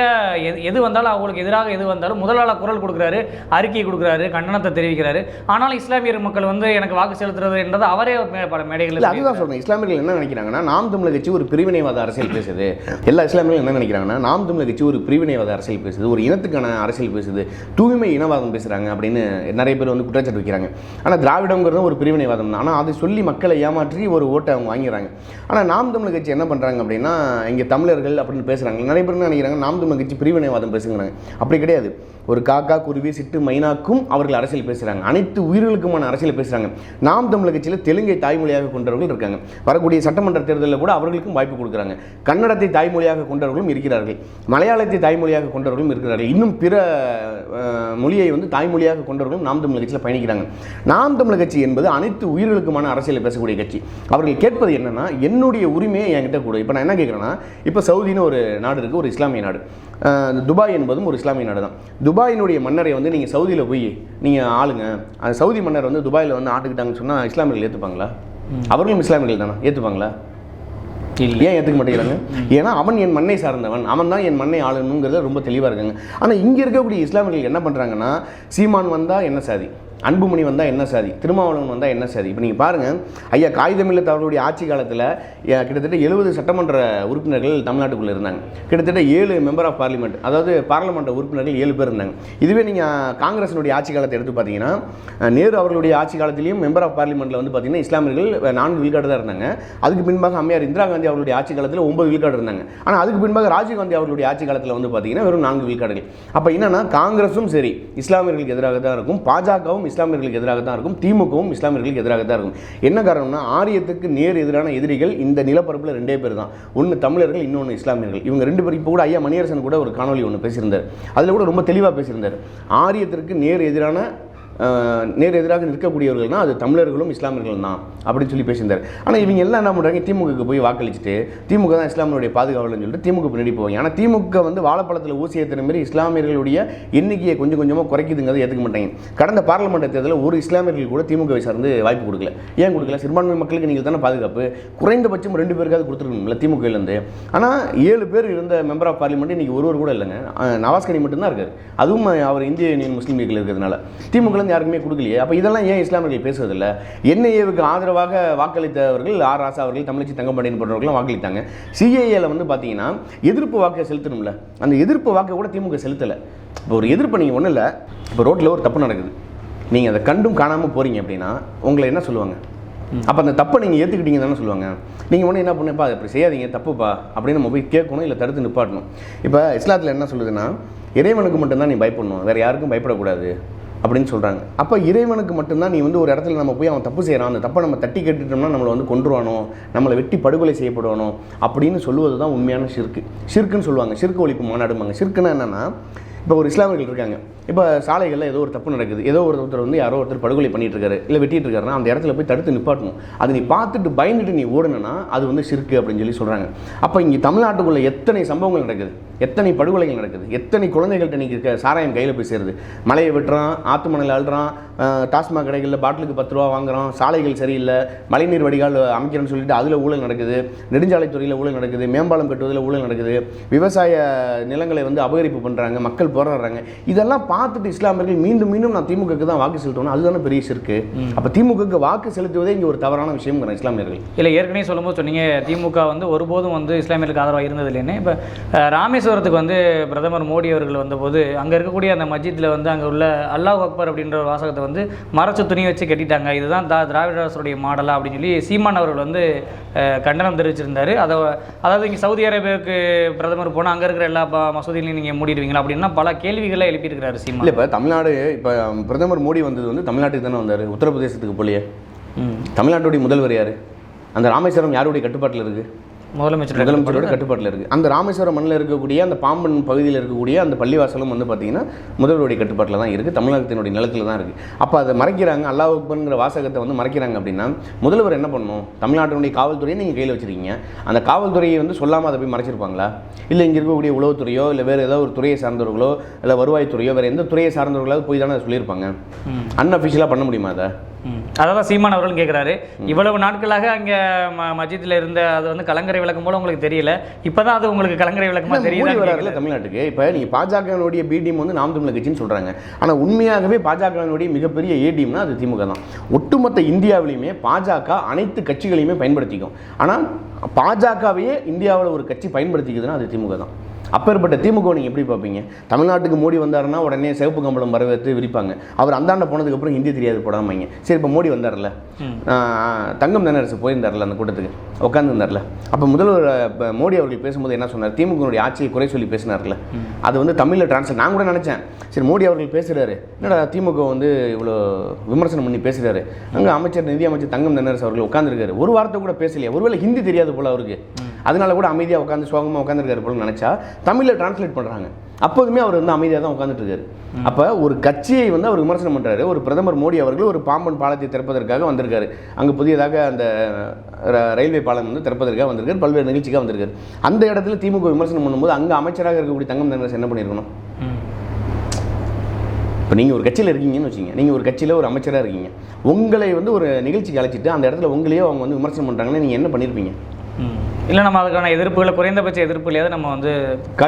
எது எது வந்தாலும் அவங்களுக்கு எதிராக எது வந்தாலும் முதலாள குரல் கொடுக்குறாரு அறிக்கை கொடுக்குறாரு கண்டனத்தை தெரிவிக்கிறாரு. ஆனாலும் இஸ்லாமியர் மக்கள் வந்து எனக்கு வாக்கு செலுத்துறது என்றது அவரே பல மேடைகளில் அதுதான் சொல்கிறேன் இஸ்லாமியர்கள் என்ன நினைக்கிறாங்கன்னா நாம் தமிழர் கட்சி ஒரு பிரிவினைவாத அரசியல் பேசுது. எல்லா இஸ்லாமியர்களும் என்ன நினைக்கிறாங்கன்னா நாம் தமிழர் கட்சி ஒரு பிரிவினைவாத அரசியல் பேசுது ஒரு இனத்துக்கான அரசியல் பேசுது தூய்மை இனவாதம் பேசுகிறாங்க அப்படின்னு நிறைய பேர் வந்து குற்றச்சாட்டு வைக்கிறாங்க. ஆனால் திராவிடங்கிறது ஒரு பிரிவினைவாதம் தான். ஆனால் அதை சொல்லி மக்களை ஏமாற்றி ஒரு ஓட்டை அவங்க வாங்கிறாங்க ஆனால் நாம் தமிழக கட்சி என்ன பண்ணுறாங்க பண்ணுறாங்க அப்படின்னா இங்கே தமிழர்கள் அப்படின்னு பேசுகிறாங்க நிறைய பேர் என்ன நினைக்கிறாங்க நாம் தமிழ் கட்சி பிரிவினைவாதம் பேசுகிறாங்க. அப்படி கிடையாது. ஒரு காக்கா குருவி சிட்டு மைனாக்கும் அவர்கள் அரசியல் பேசுகிறாங்க அனைத்து உயிர்களுக்குமான அரசியல் பேசுகிறாங்க நாம் தமிழ் கட்சியில் தெலுங்கை தாய்மொழியாக கொண்டவர்கள் இருக்காங்க. வரக்கூடிய சட்டமன்ற தேர்தலில் கூட அவர்களுக்கும் வாய்ப்பு கொடுக்குறாங்க. கன்னடத்தை தாய்மொழியாக கொண்டவர்களும் இருக்கிறார்கள். மலையாளத்தை தாய்மொழியாக கொண்டவர்களும் இருக்கிறார்கள். இன்னும் பிற மொழியை வந்து தாய்மொழியாக கொண்டவர்களும் நாம் தமிழ் கட்சியில் பயணிக்கிறாங்க. நாம் தமிழ் கட்சி என்பது அனைத்து உயிர்களுக்குமான அரசியலை பேசக்கூடிய கட்சி. அவர்கள் கேட்பது என்னன்னா என்னுடைய உரிமையை என்கிட்ட கொடு. இப்போ நான் என்ன கேட்குறேன்னா இப்போ சவுதின்னு ஒரு நாடு இருக்குது ஒரு இஸ்லாமிய நாடு. துபாய் என்பதும் ஒரு இஸ்லாமிய நாடு தான் துபாயினுடைய மன்னரை வந்து நீங்கள் சவுதியில் போய் நீங்கள் ஆளுங்க. அந்த சவுதி மன்னர் வந்து துபாயில் வந்து ஆட்டுக்கிட்டாங்கன்னு சொன்னால் இஸ்லாமியர்கள் ஏற்றுப்பாங்களா அவர்களும் இஸ்லாமியர்கள் தானே? ஏற்றுப்பாங்களா ஏன் ஏற்றுக்க மாட்டேங்கிறாங்க? ஏன்னா அவன் என் மண்ணை சார்ந்தவன். அவன் தான் என் மண்ணை ஆளணுங்கிறத ரொம்ப தெளிவாக இருக்காங்க. ஆனால் இங்கே இருக்கக்கூடிய இஸ்லாமியர்கள் என்ன பண்ணுறாங்கன்னா சீமான் வந்தால் என்ன சாதி? அன்புமணி வந்தால் என்ன சாதி? திருமாவளவன் வந்தால் என்ன சாதி? இப்போ நீங்கள் பாருங்கள் ஐயா காகிதமில்லத் அவர்களுடைய ஆட்சி காலத்தில் கிட்டத்தட்ட எழுபது சட்டமன்ற உறுப்பினர்கள் தமிழ்நாட்டுக்குள்ளே இருந்தாங்க. கிட்டத்தட்ட ஏழு மெம்பர் ஆஃப் பார்லிமெண்ட் அதாவது பார்லமெண்ட் உறுப்பினர்கள் ஏழு பேர் இருந்தாங்க. இதுவே நீங்கள் காங்கிரஸினுடைய ஆட்சி காலத்தை எடுத்து பார்த்தீங்கன்னா நேரு அவர்களுடைய ஆட்சி காலத்திலையும் மெம்பர் ஆஃப் பார்லிமெண்ட்டில் வந்து பார்த்தீங்கன்னா இஸ்லாமியர்கள் நான்கு விழுக்காடு தான் இருந்தாங்க. அதுக்கு பின்பாக அம்மையார் இந்திரா காந்தி அவர்களுடைய ஆட்சி காலத்தில் ஒன்பது விழுக்காடு இருந்தாங்க. ஆனால் அதுக்கு பின்பாக ராஜீவ் காந்தி அவர்களுடைய ஆட்சி காலத்தில் வந்து பார்த்தீங்கன்னா வெறும் நான்கு விழுக்காடுகள். அப்போ என்னன்னா காங்கிரஸும் சரி இஸ்லாமியர்களுக்கு எதிராக தான் இருக்கும். பாஜகவும் இஸ்லாமியர்களுக்கு எதிராக தான் இருக்கும். திமுகவும் இஸ்லாமியர்களுக்கு எதிராக தான் இருக்கும். என்ன காரணம்னா ஆரியத்துக்கு நேர் எதிரான எதிரிகள் இந்த நிலப்பரப்பில் ரெண்டே பேர் தான். ஒன்று தமிழர்கள் இன்னொன்று இஸ்லாமியர்கள். இவங்க ரெண்டு பேரும் இப்போ கூட ஐயா மணியரசன் கூட ஒரு காணொலி ஒன்று பேசியிருந்தார். அதில் கூட ரொம்ப தெளிவாக பேசியிருந்தார். ஆரியத்திற்கு நேர் எதிரான நேர் எதிராக நிற்கக்கூடியவர்கள்னா அது தமிழர்களும் இஸ்லாமியர்களும் தான் அப்படின்னு சொல்லி பேசியிருந்தார். ஆனால் இவங்க எல்லாம் என்ன பண்ணுறாங்க திமுகவுக்கு போய் வாக்களிச்சுட்டு திமுக தான் இஸ்லாமியருடைய பாதுகாவலன்னு சொல்லிட்டு திமுக பின்னாடி போவாங்க. ஆனால் திமுக வந்து வாழைப்பழத்தில் ஊசி ஏற்றுற மாதிரி இஸ்லாமியர்களுடைய எண்ணிக்கையை கொஞ்சம் கொஞ்சமாக குறைக்குதுங்கிறத ஏற்றுக்க மாட்டாங்க. கடந்த பார்லமெண்ட் தேர்தலில் ஒரு இஸ்லாமியர்கள் கூட திமுகவை சார்ந்து வாய்ப்பு கொடுக்கல. ஏன் கொடுக்கல? சிறுபான்மை மக்களுக்கு நீங்கள் தானே பாதுகாப்பு. குறைந்தபட்சம் ரெண்டு பேருக்காவது கொடுத்துருக்கணும்ல திமுகலேருந்து ஆனால் ஏழு பேர் இருந்த மெம்பர் ஆஃப் பார்லிமெண்ட் இன்றைக்கி ஒருவர் கூட இல்லைங்க. நவாஸ்கனி மட்டும்தான் இருக்கார். அதுவும் அவர் இந்திய யூனியன் முஸ்லீம் லீக்கில் இருக்கிறதுனால. திமுகலேருந்து யாருக்குமே கொடுக்கலையே. அப்போ இதெல்லாம் ஏன் இஸ்லாமியர்கள் பேசுவதில்ல என்ஐஏவுக்கு ஆதரவாக வாக்களித்தவர்கள் ஆர் ராசா அவர்கள் தமிழச்சி தங்கப்பாண்டியன் போன்றவர்களும் வாக்களித்தாங்க. சிஏஏல வந்து பார்த்தீங்கன்னா எதிர்ப்பு வாக்கை செலுத்தணும்ல. அந்த எதிர்ப்பு வாக்கை கூட திமுக செலுத்தலை. இப்போ ஒரு எதிர்ப்பு நீங்கள் ஒன்றும் இல்லை இப்போ ரோட்டில் ஒரு தப்பு நடக்குது. நீங்கள் அதை கண்டும் காணாமல் போகிறீங்க அப்படின்னா உங்களை என்ன சொல்லுவாங்க? அப்போ அந்த தப்பை நீங்கள் ஏற்றுக்கிட்டீங்க தானே சொல்லுவாங்க. நீங்கள் ஒன்று என்ன பண்ணுப்பா அதை அப்படி செய்யாதீங்க. தப்புப்பா. அப்படின்னு நம்ம போய் கேட்கணும் இல்லை தடுத்து நிப்பாட்டணும். இப்போ இஸ்லாத்தில் என்ன சொல்லுதுன்னா இறைவனுக்கு மட்டும்தான் நீ பயப்படணும். வேறு யாருக்கும் பயப்படக்கூடாது. அப்படின்னு சொல்கிறாங்க அப்போ இறைவனுக்கு மட்டும்தான் நீ வந்து ஒரு இடத்துல நம்ம போய் அவன் தப்பு செய்கிறான் அந்த தப்பை நம்ம தட்டி கேட்டுட்டோம்னா நம்மளை வந்து கொன்றுவானோ நம்மளை வெட்டி படுகொலை செய்யப்படுவானோ அப்படின்னு சொல்லுவது தான் உண்மையான சிற்கு சிற்குன்னு சொல்லுவாங்க. சிற்கு ஒழிப்பு மாநாடுமாங்க சிற்குன்னா என்னென்னா இப்போ ஒரு இஸ்லாமியர்கள் இருக்காங்க. இப்போ சாலைகளில் ஏதோ ஒரு தப்பு நடக்குது. ஏதோ ஒரு ஒருத்தர் வந்து யாரோ ஒருத்தர் படுகொலை பண்ணிட்டு இருக்காரு இல்லை வெட்டிட்டு இருக்காருன்னா அந்த இடத்துல போய் தடுத்து நிப்பாட்டணும். அது நீ பார்த்துட்டு பயந்துட்டு நீ ஓடணும்னா அது வந்து சிறுக்கு அப்படின்னு சொல்லி சொல்கிறாங்க அப்போ இங்கே தமிழ்நாட்டுக்குள்ளே எத்தனை சம்பவங்கள் நடக்குது? எத்தனை படுகொலைகள் நடக்குது? எத்தனை குழந்தைகள்கிட்ட இருக்க சாராயம் கையில் போய் சேருது? மலையை வெட்டுறான் ஆத்து மணல் அழுறான் டாஸ்மாக் கடைகளில் பாட்டிலுக்கு பத்து ரூபா வாங்குறான் சாலைகள் சரியில்லை மழைநீர் வடிகால் அமைக்கிறேன்னு சொல்லிட்டு அதில் ஊழல் நடக்குது நெடுஞ்சாலைத்துறையில் ஊழல் நடக்குது மேம்பாலம் கட்டுவதில் ஊழல் நடக்குது விவசாய நிலங்களை வந்து அபகரிப்பு பண்ணுறாங்க மக்கள் போராடுறாங்க. இதெல்லாம் பார்த்துட்டு இஸ்லாமியர்கள் மீண்டும் மீண்டும் நான் திமுகக்கு தான் வாக்கு செலுத்தணும் அதுதானே பெரிய சிற்கு அப்போ திமுகக்கு வாக்கு செலுத்துவதே இங்கே ஒரு தவறான விஷயம்ங்கிறேன் இஸ்லாமியர்கள். இல்லை ஏற்கனவே சொல்லும்போது சொன்னீங்க திமுக வந்து ஒருபோதும் வந்து இஸ்லாமியர்களுக்கு ஆதரவாக இருந்தது இல்லைன்னு இப்போ அஹ், ராமேஸ்வரத்துக்கு வந்து பிரதமர் மோடி அவர்கள் வந்தபோது அங்கே இருக்கக்கூடிய அந்த மஸ்ஜித்தில் வந்து அங்கே உள்ள அல்லாஹ் அக்பர் அப்படின்ற ஒரு வாசகத்தை வந்து மறைச்ச துணி வச்சு கட்டிட்டாங்க. இதுதான் தா திராவிட அரசுடைய மாடலா அப்படின்னு சொல்லி சீமான் அவர்கள் வந்து கண்டனம் தெரிவிச்சிருந்தாரு. அதை அதாவது இங்கே சவுதி அரேபியாவுக்கு பிரதமர் போனால் அங்கே இருக்கிற எல்லா மசூதிகளையும் நீங்கள் மூடிடுவீங்களா அப்படின்னா பல கேள்விகளை எழுப்பியிருக்கிறாரு சீமான். இல்லை இப்போ தமிழ்நாடு இப்போ பிரதமர் மோடி வந்தது வந்து தமிழ்நாட்டுக்கு தானே வந்தார் உத்தரப்பிரதேசத்துக்கு போலியே. தமிழ்நாட்டுடைய முதல்வர் யார்? அந்த ராமேஸ்வரம் யாருடைய கட்டுப்பாட்டில் இருக்குது முதலமைச்சர் முதலமைச்சரோட கட்டுப்பாட்டில். இருக்குது அந்த ராமேஸ்வரம் மண்ணில் இருக்கக்கூடிய அந்த பாம்பன் பகுதியில் இருக்கக்கூடிய அந்த பள்ளிவாசலும் வந்து பார்த்தீங்கன்னா முதல்வருடைய கட்டுப்பாட்டில் தான் இருக்குது தமிழகத்தினுடைய நிலத்தில் தான் இருக்குது அப்போ அதை மறைக்கிறாங்க அல்லாஹ் அக்பர்ங்கிற வாசகத்தை வந்து மறைக்கிறாங்க அப்படின்னா முதல்வர் என்ன பண்ணணும் தமிழ்நாட்டினுடைய காவல்துறையை நீங்கள் கையில் வச்சிருக்கீங்க. அந்த காவல்துறையை வந்து சொல்லாமல் அதை போய் மறைச்சிருப்பாங்களா? இல்லை இங்கே இருக்கக்கூடிய உளவுத்துறையோ இல்லை வேறு ஏதோ ஒரு துறையை சார்ந்தவர்களோ இல்லை வருவாய்த்துறையோ வேறு எந்த துறையை சார்ந்தவர்களாவது போய் தானே சொல்லியிருப்பாங்க. அன்அஃபிஷியலாக பண்ண முடியுமா அதை. அதான் சீமான் அவர்களும் கேட்குறாரு இவ்வளவு நாட்களாக அங்கே மஜித்தில் இருந்த அது வந்து கலங்கரை விளக்கம் போல உங்களுக்கு தெரியல. இப்பதான் அது உங்களுக்கு கலங்கரை விளக்கமா தெரியுது தமிழ்நாட்டுக்கு. இப்போ நீங்கள் பாஜகவினுடைய பி டீம் வந்து நாம் தமிழர் கட்சின்னு சொல்கிறாங்க ஆனால் உண்மையாகவே பாஜகவினுடைய மிகப்பெரிய ஏ டீம்னா அது திமுக தான். ஒட்டுமொத்த இந்தியாவிலையுமே பாஜக அனைத்து கட்சிகளையுமே பயன்படுத்திக்கும். ஆனால் பாஜகவையே இந்தியாவில் ஒரு கட்சி பயன்படுத்திக்குதுன்னா அது திமுக தான். அப்பேற்பட்ட திமுக நீங்கள் எப்படி பார்ப்பீங்க? தமிழ்நாட்டுக்கு மோடி வந்தாருன்னா உடனே சிவப்பு கம்பளம் வரவேற்று விரிப்பாங்க. அவர் அந்தாண்ட போனதுக்கப்புறம் ஹிந்தி தெரியாது போடாமைங்க சரி இப்போ மோடி வந்தார்ல தங்கம் தென்னரசு போயிருந்தார்ல அந்த கூட்டத்துக்கு? உட்காந்துருந்தார்ல அப்போ முதல்வர் மோடி அவர்கள் பேசும்போது என்ன சொன்னார்? திமுகனுடைய ஆட்சியை குறை சொல்லி பேசினார்ல. அது வந்து தமிழில் டிரான்ஸ்லேட் நான் கூட நினச்சேன். சரி மோடி அவர்கள் பேசுகிறாரு என்னடா திமுக வந்து இவ்வளோ விமர்சனம் பண்ணி பேசுகிறாரு அங்கே அமைச்சர் நிதி அமைச்சர் தங்கம் தென்னரசு அவர்கள் உட்காந்துருக்காரு ஒரு வார்த்தை கூட பேசலையா. ஒருவேளை ஹிந்தி தெரியாது போல அவருக்கு. அதனால கூட அமைதியாக உட்காந்து சோகமாக உட்காந்துருக்காரு போல நினச்சா தமிழில் டிரான்ஸ்லேட் பண்ணுறாங்க அப்போதுமே அவர் வந்து அமைதியாக தான் உட்காந்துட்டு இருக்காரு அப்போ ஒரு கட்சியை வந்து அவர் விமர்சனம் பண்ணுறாரு ஒரு பிரதமர் மோடி அவர்கள் ஒரு பாம்பன் பாலத்தை திறப்பதற்காக வந்திருக்காரு. அங்கே புதியதாக அந்த ரயில்வே பாலம் வந்து திறப்பதற்காக வந்திருக்காரு. பல்வேறு நிகழ்ச்சிக்காக வந்திருக்காரு. அந்த இடத்துல திமுக விமர்சனம் பண்ணும்போது அங்கே அமைச்சராக இருக்கக்கூடிய தங்கம் தென்னரசு என்ன பண்ணியிருக்கணும். இப்போ நீங்கள் ஒரு கட்சியில் இருக்கீங்கன்னு வச்சுங்க நீங்கள் ஒரு கட்சியில் ஒரு அமைச்சராக இருக்கீங்க. உங்களை வந்து ஒரு நிகழ்ச்சிக்கு அழைச்சிட்டு அந்த இடத்துல உங்களையே அவங்க வந்து விமர்சனம் பண்ணுறாங்கன்னா நீங்கள் என்ன பண்ணியிருப்பீங்க. இல்ல நம்ம அதுக்கான எதிர்ப்புகளை குறைந்தபட்ச எதிர்ப்புலையாவது நம்ம வந்து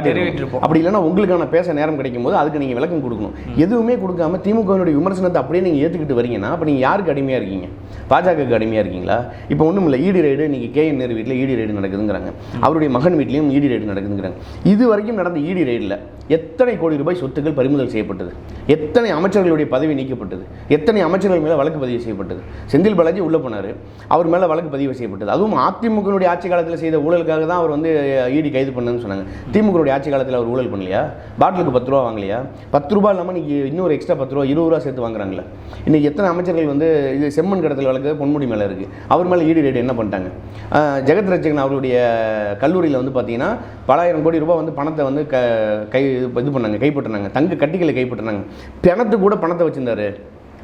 தெரிவிட்டிருப்போம். அப்படி இல்லைன்னா உங்களுக்கான பேச நேரம் கிடைக்கும் போது அதுக்கு நீங்கள் விளக்கம் கொடுக்கணும். எதுவுமே கொடுக்காம திமுகவினுடைய விமர்சனத்தை அப்படியே நீங்கள் ஏற்றுக்கிட்டு வரீங்கன்னா அப்போ நீங்கள் யாருக்கு அடிமையாக இருக்கீங்க? பாஜகவுக்கு அடிமையாக இருக்கீங்களா? இப்போ ஒன்றும் இல்லை ஈடி ரைடு இன்னைக்கு கே என் நேரு வீட்டில் ஈடி ரைடு நடக்குதுங்கிறாங்க. அவருடைய மகன் வீட்லேயும் ஈடி ரைடு நடக்குதுங்கிறாங்க. இது வரைக்கும் நடந்த ஈடி ரைடில் எத்தனை கோடி ரூபாய் சொத்துக்கள் பறிமுதல் செய்யப்பட்டது? எத்தனை அமைச்சர்களுடைய பதவி நீக்கப்பட்டது? எத்தனை அமைச்சர்கள் மேலே வழக்கு பதிவு செய்யப்பட்டது? செந்தில் பாலாஜி உள்ளே போனார். அவர் மேலே வழக்கு பதிவு செய்யப்பட்டது. அதுவும் அதிமுகனுடைய ஆட்சி காலத்தில் செய்த ஊழலுக்காக தான் அவர் வந்து ஈடி கைது பண்ணணும்னு சொன்னாங்க. திமுகனுடைய ஆட்சி காலத்தில் அவர் ஊழல் பண்ணலையா? பாட்டிலுக்கு பத்து ரூபா வாங்கலையா? பத்து ரூபா இல்லாமல் இன்னைக்கு இன்னொரு எக்ஸ்ட்ரா பத்து ரூபா இருபது ரூபா சேர்த்து வாங்குறாங்களே இன்னைக்கு எத்தனை அமைச்சர்கள் வந்து இது செம்மண் கடத்தல் வழக்கு பொன்முடி மேலே இருக்குது அவர் மேலே ஈடி ரேடு என்ன பண்ணிட்டாங்க? ஜெகத் ரட்சகன் அவருடைய கல்லூரியில் வந்து பார்த்தீங்கன்னா பலாயிரம் கோடி ரூபாய் வந்து பணத்தை வந்து க கை இது பண்ணாங்க கைப்பற்றினாங்க. தங்க கட்டிகளை கைப்பற்றினாங்க. பிணத்து கூட பணத்தை வச்சிருந்தாரு.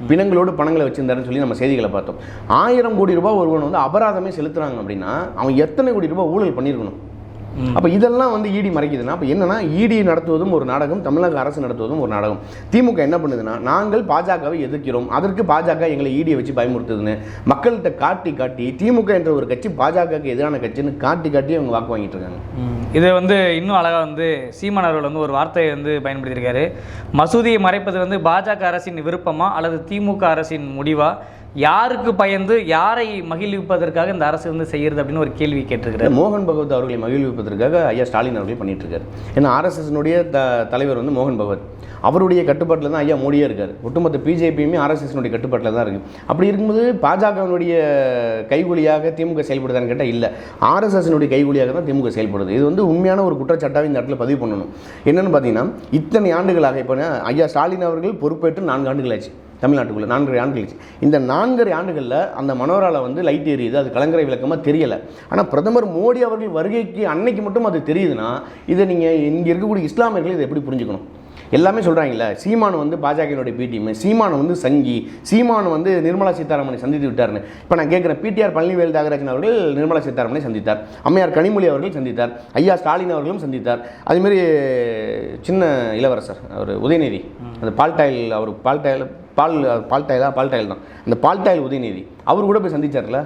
பிணங்களோடு பணங்களை வச்சிருந்தாருன்னு சொல்லி நம்ம செய்திகளை பார்த்தோம். ஆயிரம் கோடி ரூபாய் ஒருவன் வந்து அபராதமே செலுத்துறாங்க அப்படின்னா அவன் எத்தனை கோடி ரூபாய் ஊழல் பண்ணியிருக்கணும்? அப்போ இதெல்லாம் வந்து இடி மறைக்குதுன்னா அப்போ என்னன்னா இடி நடத்துவதும் ஒரு நாடகம் தமிழக அரசு நடத்துவதும் ஒரு நாடகம். திமுக என்ன பண்ணுதுன்னா நாங்கள் பாஜகவை எதிர்க்கிறோம். அதற்கு பாஜக எங்களை ஈடியை வச்சு பயமுறுத்துதுன்னு மக்கள்கிட்ட காட்டி காட்டி திமுக என்ற ஒரு கட்சி பாஜகவுக்கு எதிரான கட்சின்னு காட்டி காட்டி அவங்க வாக்கு வாங்கிட்டு இருக்காங்க. இது வந்து இன்னும் அழகாக வந்து சீமான் அவர்கள் வந்து ஒரு வார்த்தையை வந்து பயன்படுத்தியிருக்காரு. மசூதியை மறைப்பது வந்து பாஜக அரசின் விருப்பமா அல்லது திமுக அரசின் முடிவா? யாருக்கு பயந்து யாரை மகிழ்விப்பதற்காக இந்த அரசு வந்து செய்கிறது அப்படின்னு ஒரு கேள்வி கேட்டிருக்கிறார். மோகன் பகவத் அவர்களை மகிழ்விப்பதற்காக ஐயா ஸ்டாலின் அவர்கள் பண்ணிட்டு இருக்காரு ஏன்னா ஆர்எஸ்எஸ்னுடைய த தலைவர் வந்து மோகன் பகவத். அவருடைய கட்டுப்பாட்டில் தான் ஐயா மோடியே இருக்கார். ஒட்டுமொத்த பிஜேபியுமே ஆர்எஸ்எஸ்னுடைய கட்டுப்பாட்டில் தான் இருக்குது அப்படி இருக்கும்போது பாஜகவினுடைய கைகூலியாக திமுக செயல்படுதான்னு கேட்டால் இல்லை. ஆர்எஸ்எஸ்னுடைய கைகூலியாக தான் திமுக செயல்படுது. இது வந்து உண்மையான ஒரு குற்றச்சாட்டாக இந்த இடத்துல பதிவு பண்ணணும். என்னென்னு பார்த்தீங்கன்னா இத்தனை ஆண்டுகளாக இப்போ ஐயா ஸ்டாலின் அவர்கள் பொறுப்பேற்று நான்கு ஆண்டுகள் ஆச்சு. தமிழ்நாட்டுக்குள்ள நான்கரை ஆண்டு கழிச்சு. இந்த நான்கரை ஆண்டுகளில் அந்த மனோராவில் வந்து லைட் எரியுது அது கலங்கரை விளக்கமாக தெரியலை. ஆனால் பிரதமர் மோடி அவர்கள் வருகைக்கு அன்னைக்கு மட்டும் அது தெரியுதுன்னா இதை நீங்கள் இங்கே இருக்கக்கூடிய இஸ்லாமியர்கள் இதை எப்படி புரிஞ்சுக்கணும்? எல்லாமே சொல்கிறாங்கல்ல சீமான் வந்து பாஜகவினுடைய பிடிஎம் சீமான் வந்து சங்கி சீமான் வந்து நிர்மலா சீதாராமனை சந்தித்து விட்டார்னு. இப்போ நான் கேட்குறேன் பிடிஆர் பழனிவேல் தியாகராஜன் அவர்கள் நிர்மலா சீதாராமனை சந்தித்தார். அம்மையார் கனிமொழி அவர்கள் சந்தித்தார். ஐயா ஸ்டாலின் அவர்களும் சந்தித்தார். அதுமாரி சின்ன இளவரசர் அவர் உதயநிதி. அந்த பால்டாயில் அவர் பால்டாயில் பால் பால் டாயிலா பால் டாயில் தான். அந்த பால் டாயில் உதயநிதி அவர் கூட போய் சந்திச்சார்ல?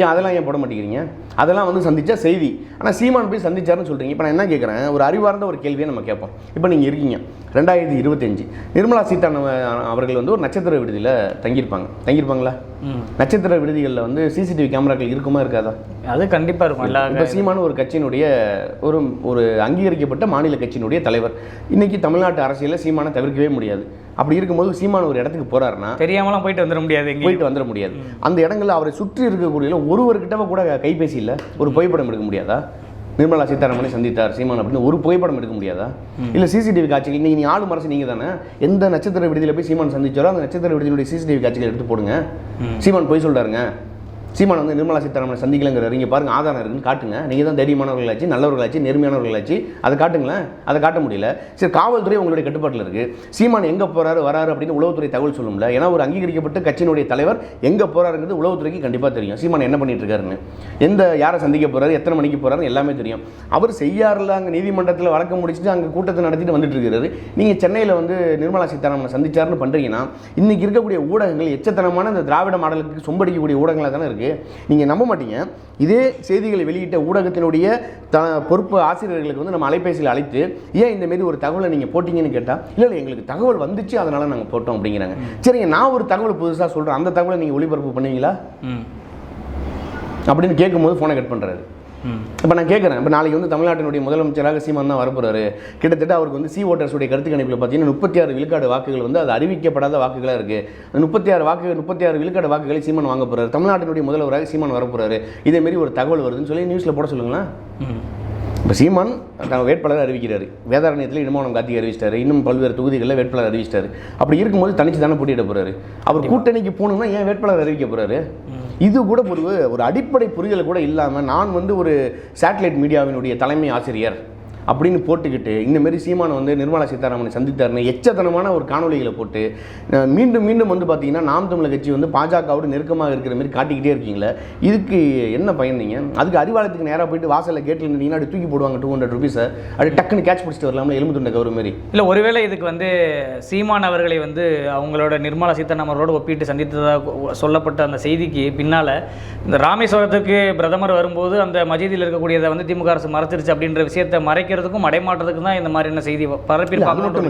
ஏன் அதெல்லாம் ஏன் போட மாட்டேங்கிறீங்க? அதெல்லாம் வந்து சந்திச்சா செய்தி. ஆனால் சீமான் போய் சந்திச்சாருன்னு சொல்கிறீங்க இப்போ நான் என்ன கேட்குறேன் ஒரு அறிவார்ந்த ஒரு கேள்வியை நம்ம கேட்போம். இப்போ நீங்கள் இருக்கீங்க. ரெண்டாயிரத்தி இருபத்தஞ்சு. நிர்மலா சீதாராமன் அவர்கள் வந்து ஒரு நட்சத்திர விடுதியில் தங்கியிருப்பாங்க. தங்கியிருப்பாங்களா. நட்சத்திர விடுதிகளில் வந்து சிசிடிவி கேமராக்கள் இருக்குமா இருக்காதா? அது கண்டிப்பாக இருக்கும். எல்லா இப்போ சீமான் ஒரு கட்சியினுடைய ஒரு ஒரு அங்கீகரிக்கப்பட்ட மாநில கட்சியினுடைய தலைவர். இன்னைக்கு தமிழ்நாட்டு அரசியலில் சீமானை தவிர்க்கவே முடியாது. அப்படி இருக்கும்போது சீமான் ஒரு இடத்துக்கு போறாருன்னா தெரியாமலாம் போயிட்டு வந்துட முடியாது போயிட்டு வந்துட முடியாது. அந்த இடங்கள்ல அவரை சுற்றி இருக்கக்கூடிய ஒருவர்கிட்ட கூட கைபேசி இல்லை. ஒரு புகைப்படம் எடுக்க முடியாதா? நிர்மலா சீதாராமனை சந்தித்தார் சீமான் அப்படின்னு ஒரு புகைப்படம் எடுக்க முடியாதா? இல்லை சிசிடிவி காட்சிகள் நீங்கள் நீ ஆளும் அரசு நீங்கள் தானே? எந்த நட்சத்திர விடுதியில் போய் சீமான் சந்திச்சாரோ அந்த நட்சத்திர விடுதியினுடைய சிசிடிவி காட்சிகள் எடுத்து போடுங்க. சீமான் போய் சொல்றாருங்க. சீமான் வந்து நிர்மலா சீதாராமனை சந்திக்கலங்கிறாரு. இங்கே பாருங்கள் ஆதாரம் இருக்குன்னு காட்டுங்க. நீங்கள் தான் தைரியமானவர்களாச்சு நல்லவர்களாச்சு நேர்மையானவர்களாச்சு அதை காட்டுங்களேன். அதை காட்ட முடியல. சரி காவல்துறை உங்களுடைய கட்டுப்பாட்டில் இருக்குது சீமான் எங்கே போகிறாரு வராரு அப்படின்னு உளவுத்துறை தகவல் சொல்லும்ல. ஏன்னா ஒரு அங்கீகரிக்கப்பட்ட கட்சியினுடைய தலைவர் எங்கே போகிறாருங்கிறது உளவுத்துறைக்கு கண்டிப்பாக தெரியும். சீமான் என்ன பண்ணிட்டு இருக்காருன்னு. எந்த யாரை சந்திக்க போகிறாரு எத்தனை மணிக்கு போகிறாருன்னு எல்லாமே தெரியும். அவர் செய்யாறுல அங்கே நீதிமன்றத்தில் வழக்கம் முடிச்சுட்டு அங்கே கூட்டத்தை நடத்திட்டு வந்துட்டு இருக்கிறாரு நீங்கள் சென்னையில் வந்து நிர்மலா சீதாராமனை சந்திச்சாருன்னு பண்ணுறீங்கன்னா இன்றைக்கி இருக்கக்கூடிய ஊடகங்கள் எச்சத்தனமான இந்த திராவிட மாடலுக்கு சொம்படிக்கக்கூடிய ஊடகங்களாக தானே இருக்குது நீங்கள் நம்ப மாட்டீங்க. இதே செய்திகளை வெளியிட்ட ஊடகத்தினுடைய த பொறுப்பு ஆசிரியர்களுக்கு வந்து நம்ம அலைபேசியில் அழைத்து ஏன் இந்த மாரி ஒரு தகவலை நீங்கள் போட்டீங்கன்னு கேட்டால் இல்லை இல்லை எங்களுக்கு தகவல் வந்துச்சு அதனால் நாங்கள் போட்டோம் அப்படிங்கிறாங்க. சரிங்க நான் ஒரு தகவல் புதுசாக சொல்கிறேன் அந்த தகவலை நீங்கள் ஒளிபரப்பு பண்ணுவீங்களா? அப்படின்னு கேட்கும்போது ஃபோனை கட் பண்ணுறாரு இப்போ நான் கேட்குறேன் இப்போ நாளைக்கு வந்து தமிழ்நாட்டினுடைய முதலமைச்சராக சீமான் தான் வரப்போறாரு. கிட்டத்தட்ட அவருக்கு வந்து சி ஓட்டர்ஸுடைய கருத்து கணிப்பில் பார்த்தீங்கன்னா முப்பத்தி ஆறு விழுக்காடு வாக்குகள் வந்து அது அறிவிக்கப்படாத வாக்குகளாக இருக்குது அந்த முப்பத்தி ஆறு வாக்கு முப்பத்தி ஆறு விழுக்காடு வாக்குகளை சீமான் வாங்க போறாரு. தமிழ்நாட்டினுடைய முதல்வராக சீமான் வரப்போறாரு. இதேமாரி மாதிரி ஒரு தகவல் வருதுன்னு சொல்லி நியூஸில் போட சொல்லுங்களேன். இப்போ சீமான் தான் வேட்பாளர் அறிவிக்கிறாரு. வேதாரண்யத்தில் இடமானம் கார்த்திகை அறிவிச்சிட்டாரு. இன்னும் பல்வேறு தொகுதிகளில் வேட்பாளர் அறிவிச்சிட்டாரு. அப்படி இருக்கும்போது தனிச்சு தானே போட்டியிட போறாரு. அவர் கூட்டணிக்கு போகணும்னா ஏன் வேட்பாளர் அறிவிக்க போறாரு? இது கூட ஒரு ஒரு அடிப்படை புரிதல் கூட இல்லாமல் நான் வந்து ஒரு சேட்டலைட் மீடியாவினுடைய தலைமை ஆசிரியர். அப்படின்னு போட்டுக்கிட்டு இந்தமாரி சீமானை வந்து நிர்மலா சீதாராமனை சந்தித்தார்னு எச்சத்தனமான ஒரு காணொளிகளை போட்டு மீண்டும் மீண்டும் வந்து பார்த்தீங்கன்னா நாம் தமிழர் கட்சி வந்து பாஜகவோடு நெருக்கமாக இருக்கிற மாதிரி காட்டிக்கிட்டே இருக்கீங்களே இதுக்கு என்ன பயன் நீங்கள் அதுக்கு அறிவாலயத்துக்கு நேராக போயிட்டு வாசலில் கேட்டில் நின்றீங்கன்னா அப்படி தூக்கி போடுவாங்க டூ ஹண்ட்ரட் ருபீஸை அப்படி டக்குன்னு கேட்ச் பிடிச்சிட்டு வரலாம்ல எலும்பு துண்டை கவர் மாதிரி இல்லை ஒருவேளை இதுக்கு வந்து சீமான் அவர்களை வந்து அவங்களோட நிர்மலா சீதாராமனோட ஒப்பிட்டு சந்தித்ததாக சொல்லப்பட்ட அந்த செய்திக்கு பின்னால் இந்த ராமேஸ்வரத்துக்கு பிரதமர் வரும்போது அந்த மஜீதியில் இருக்கக்கூடியதை வந்து திமுக அரசு மறைச்சிருச்சு அப்படின்ற விஷயத்தை மறைக்கிறதுக்கும் மடைமாற்றத்துக்கும் தான் இந்த மாதிரியான செய்தி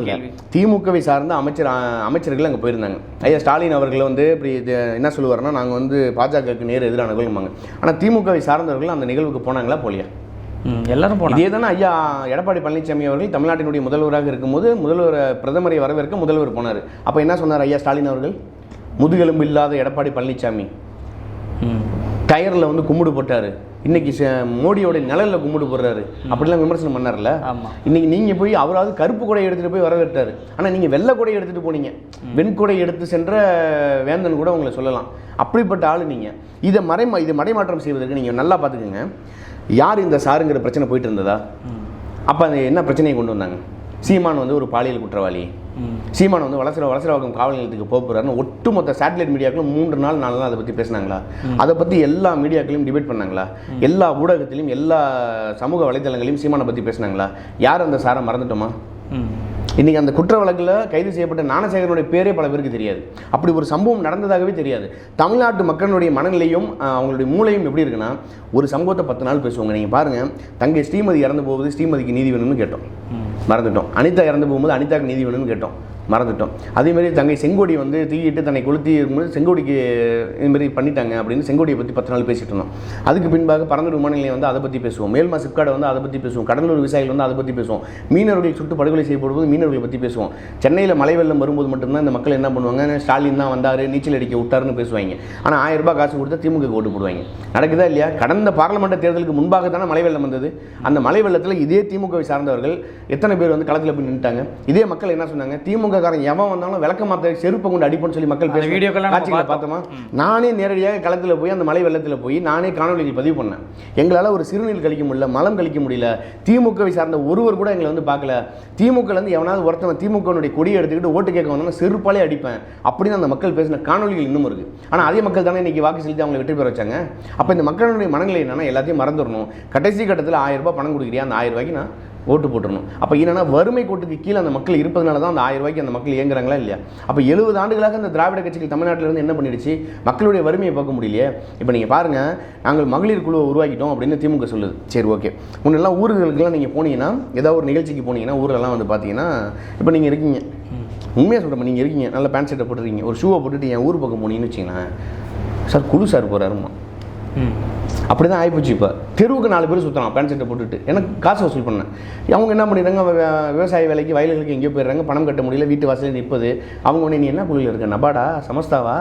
கேள்வி. திமுகவை சார்ந்த அமைச்சர் அமைச்சர்கள் அங்கே போயிருந்தாங்க. ஐயா ஸ்டாலின் அவர்கள் வந்து இப்படி என்ன சொல்லுவாருன்னா நாங்கள் வந்து பாஜகவுக்கு நேர் எதிரானவர்கள்பாங்க ஆனால் திமுகவை சார்ந்தவர்கள் அந்த நிகழ்வுக்கு போனாங்களா போலியா எல்லாரும் போனாங்க. இதே தானே ஐயா எடப்பாடி பழனிசாமி அவர்கள் தமிழ்நாட்டினுடைய முதல்வராக இருக்கும்போது முதல்வர் பிரதமரை வரவேற்க முதல்வர் போனார். அப்போ என்ன சொன்னார் ஐயா ஸ்டாலின் அவர்கள்? முதுகெலும்பு இல்லாத எடப்பாடி பழனிசாமி டயரில் வந்து கும்பிடு போட்டார். இன்னைக்கு ச- மோடியோட நிழல்ல கும்பிடு போடுறாரு. அப்படிலாம் விமர்சனம் பண்ணார்ல? இன்னைக்கு நீங்க போய் அவராவது கருப்பு கொடை எடுத்துட்டு போய் வரவேற்றாரு. ஆனா நீங்க வெள்ளை கொடை எடுத்துட்டு போனீங்க. வெண்கொடை எடுத்து சென்ற வேந்தன் கூட உங்களை சொல்லலாம். அப்படிப்பட்ட ஆளு நீங்க. இதை மறை இதை மடைமாற்றம் செய்வதற்கு நீங்க நல்லா பார்த்துக்கோங்க. யார் இந்த சாருங்கிற பிரச்சனை போயிட்டு இருந்ததா? அப்ப அது என்ன பிரச்சனையை கொண்டு வந்தாங்க? சீமான் வந்து ஒரு பாலியல் குற்றவாளி. சீமான் வந்து வளசர வளசரவாக்கம் காவல் நிலையத்துக்கு போக போறாருன்னு ஒட்டுமொத்த சேட்டலைட் மீடியாக்களும் மூன்று நாள் நாலு நாள் அதை பற்றி பேசினாங்களா? அதை பற்றி எல்லா மீடியாக்களையும் டிபேட் பண்ணாங்களா? எல்லா ஊடகத்திலையும் எல்லா சமூக வலைதளங்களையும் சீமானை பற்றி பேசினாங்களா? யார் அந்த சாரை மறந்துட்டோமா? ம். இன்னைக்கு அந்த குற்ற வழக்கில் கைது செய்யப்பட்ட ஞானசேகரனுடைய பேரே பல பேருக்கு தெரியாது. அப்படி ஒரு சம்பவம் நடந்ததாகவே தெரியாது. தமிழ்நாட்டு மக்களுடைய மனநிலையும் அவங்களுடைய மூளையும் எப்படி இருக்குன்னா ஒரு சம்பவத்தை பத்து நாள் பேசுவாங்க. நீங்கள் பாருங்கள் தங்கை ஸ்ரீமதி இறந்து போகுது ஸ்ரீமதிக்கு நீதி வேணும்னு கேட்டோம். மறந்துட்டோம். அனிதா இறந்து போகும்போது அனிதாக்கு நீதி வேணும்னு கேட்டோம். மறந்துட்டோம். அதேமாரி தங்கை செங்கோடி வந்து தீயிட்டு தன்னை கொளுத்தி இருக்கும்போது செங்கோடிக்கு இதுமாரி பண்ணிட்டாங்க அப்படின்னு செங்கோடியை பற்றி பத்து நாள் பேசிட்டு இருந்தோம். அதுக்கு பின்பாக பரந்தூர் விமான நிலையம் வந்து அதை பற்றி பேசுவோம். மேல்மா சிப்காடை வந்து அதை பற்றி பேசுவோம். கடலூர் விவசாயிகள் வந்து அதை பற்றி பேசுவோம். மீனவர்கள் சுட்டு படுகொலை செய்யப்படும்போது மீனவர்களை பற்றி பேசுவோம். சென்னையில் மழை வெள்ளம் வரும்போது மட்டும்தான் இந்த மக்கள் என்ன பண்ணுவாங்க? ஸ்டாலின் தான் வந்தார் நீச்சல் அடிக்க விட்டாருன்னு பேசுவாங்க. ஆனால் ஆயிரம் ரூபாய் காசு கொடுத்தா திமுக ஓட்டு போடுவாங்க. நடக்குதா இல்லையா? கடந்த பாராளுமன்ற தேர்தலுக்கு முன்பாக தானே மழை வெள்ளம் வந்தது. அந்த மழை வெள்ளத்தில் இதே திமுகவை சார்ந்தவர்கள் எத்தனை பேர் வந்து களத்தில் போய் நின்றுட்டாங்க இதே மக்கள் என்ன சொன்னாங்க? திமுக காரன் எவன் வந்தாலும் விளக்க மாத்த செருப்பை கொண்டு அடிப்போம்னு சொல்லி மக்கள் பேசுன வீடியோக்கெல்லாம் காட்சிகளை பார்த்தோமா. நானே நேரடியாக களத்தில் போய் அந்த மலை வெள்ளத்தில் போய் நானே காணொலிகள் பதிவு பண்ணேன். எங்களால் ஒரு சிறுநீர் கழிக்க முடியல மலம் கழிக்க முடியல திமுகவை சார்ந்த ஒருவர் கூட எங்களை வந்து பார்க்கல. திமுக இருந்து எவனாவது ஒருத்தவன் திமுகனுடைய கொடியை எடுத்துக்கிட்டு ஓட்டு கேட்க வந்தாலும் செருப்பாலே அடிப்பேன் அப்படின்னு அந்த மக்கள் பேசின காணொலிகள் இன்னும் இருக்கு. ஆனால் அதே மக்கள் தானே இன்னைக்கு வாக்கு செலுத்தி அவங்களை வெற்றி பெற வச்சாங்க. அப்போ இந்த மக்களுடைய மனநிலை என்னன்னா எல்லாத்தையும் மறந்துடணும். கடைசி கட்டத்தில் ஆயிரம் ரூபாய் பணம் கொடுக்குறியா? அந்த ஆயிரம் ரூபாய்க்கு நான் ஓட்டு போட்டுடணும் அப்போ என்னென்னா வறுமை கோட்டுக்கு கீழே அந்த மக்கள் இருப்பதனால தான் அந்த ஆயிரம் ரூபாய்க்கு அந்த மக்கள் இயங்குறாங்களா இல்லையா? அப்போ எழுபது ஆண்டுகளாக அந்த திராவிட கட்சிகள் தமிழ்நாட்டில் இருந்து என்ன பண்ணிடுச்சு? மக்களுடைய வறுமையை பார்க்க முடியலையே. இப்போ நீங்கள் பாருங்கள் நாங்கள் மகளிர் குழுவை உருவாக்கிட்டோம் அப்படின்னு திமுக சொல்லுது. சரி ஓகே. முன்னெல்லாம் ஊர்களுக்கெல்லாம் நீங்கள் போனீங்கன்னா ஏதாவது ஒரு நிகழ்ச்சிக்கு போனீங்கன்னா ஊரெல்லாம் வந்து பார்த்தீங்கன்னா இப்போ நீங்கள் இருக்கீங்க. உண்மையாக சொல்கிறேன் நீங்கள் இருக்கீங்க. நல்ல பேண்ட் ஷர்ட்டை போட்டுருக்கீங்க ஒரு ஷூவை போட்டுட்டு என் ஊர் பக்கம் போனீங்கன்னு வச்சிங்களேன் சார் குழு சார் போகிறாருமா அப்படி தான் ஆகிப்போச்சு இப்போ. தெருவுக்கு நாலு பேர் சுற்றுறான் பேண்ட் சட்டை போட்டுட்டு. எனக்கு காசு வசூல் பண்ணேன். அவங்க என்ன பண்ணிடுறாங்க விவசாய வேலைக்கு வயல்களுக்கு எங்கேயோ போயிடுறாங்க பணம் கட்ட முடியல வீட்டு வாசலில் நிற்பது அவங்க உடனே நீ என்ன குழுவில் இருக்க? நபாடா சமஸ்தாவா?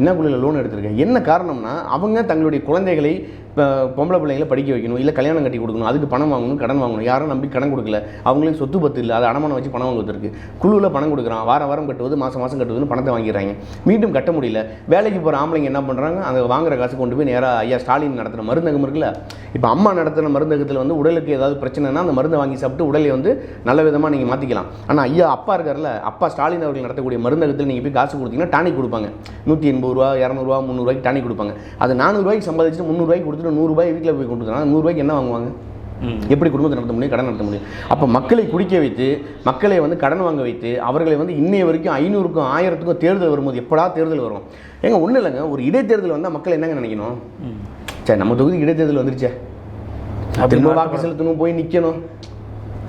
என்ன குழுவில் லோன் எடுத்திருக்க? என்ன காரணம்னா அவங்க தங்களுடைய குழந்தைகளை இப்போ பொம்பளை பிள்ளைங்களை படிக்க வைக்கணும் இல்லை கல்யாணம் கட்டி கொடுக்கணும் அதுக்கு பணம் வாங்கணும் கடன் வாங்கணும். யாரும் நம்பி கடன் கொடுக்கல. அவங்களையும் சொத்து பத்து இல்லை அதை அடமானம் வச்சு பணம் வாங்குவதற்கு. குழுவில் பணம் கொடுக்குறான் வாரம் வாரம் கட்டுவது மாதம் மாதம் கட்டுவதுன்னு பணத்தை வாங்கிடுறாங்க மீண்டும் கட்ட முடியல. வேலைக்கு போகிற ஆம்பளைங்க என்ன பண்ணுறாங்க அந்த வாங்குற காசு கொண்டு போய் நேராக ஐயா ஸ்டாலின் நடத்தின மருந்தகம் இருக்குல்ல? இப்போ அம்மா நடத்தின மருந்தகத்தில் வந்து உடலுக்கு ஏதாவது பிரச்சனைனா அந்த மருந்தை வாங்கி சாப்பிட்டு உடலை வந்து நல்ல விதமாக நீங்கள் மாற்றிக்கலாம் ஆனால் ஐயா அப்பா இருக்கார்ல அப்பா ஸ்டாலின் அவர்கள் நடத்தக்கூடிய மருந்தகத்தில் நீங்கள் போய் காசு கொடுத்தீங்கன்னா டானிக் கொடுப்பாங்க. நூற்றி எண்பது ரூபா இரநூறுவா முந்நூறுவாய்க்கு டானிக் கொடுப்பாங்க. அது நானூறுரூவாய்க்கு சம்பாதிச்சுட்டு முந்நூறுவாய்க்கு கொடுத்துட்டு நூறுரூபாய் வீட்டில் போய் கொடுத்துருக்காங்க நூறுரூவாய்க்கு என்ன வாங்குவாங்க. எப்படி குடும்பத்தை நடத்த முடியும்? கடன் நடத்த முடியும். அப்போ மக்களை குடிக்க வைத்து மக்களை வந்து கடன் வாங்க வைத்து அவர்களை வந்து இன்னைய வரைக்கும் ஐநூறுக்கும் ஆயிரத்துக்கும் தேர்தல் வரும்போது எப்படா தேர்தல் வரும்? ஏங்க ஒன்றும் இல்லைங்க. ஒரு இடைத்தேர்தல் வந்தால் மக்கள் என்னங்க நினைக்கணும். சரி நம்ம தொகுதி இடைத்தேர்தல் வந்துருச்சே. திரும்ப வாக்கு செலுத்தணும் போய் நிற்கணும்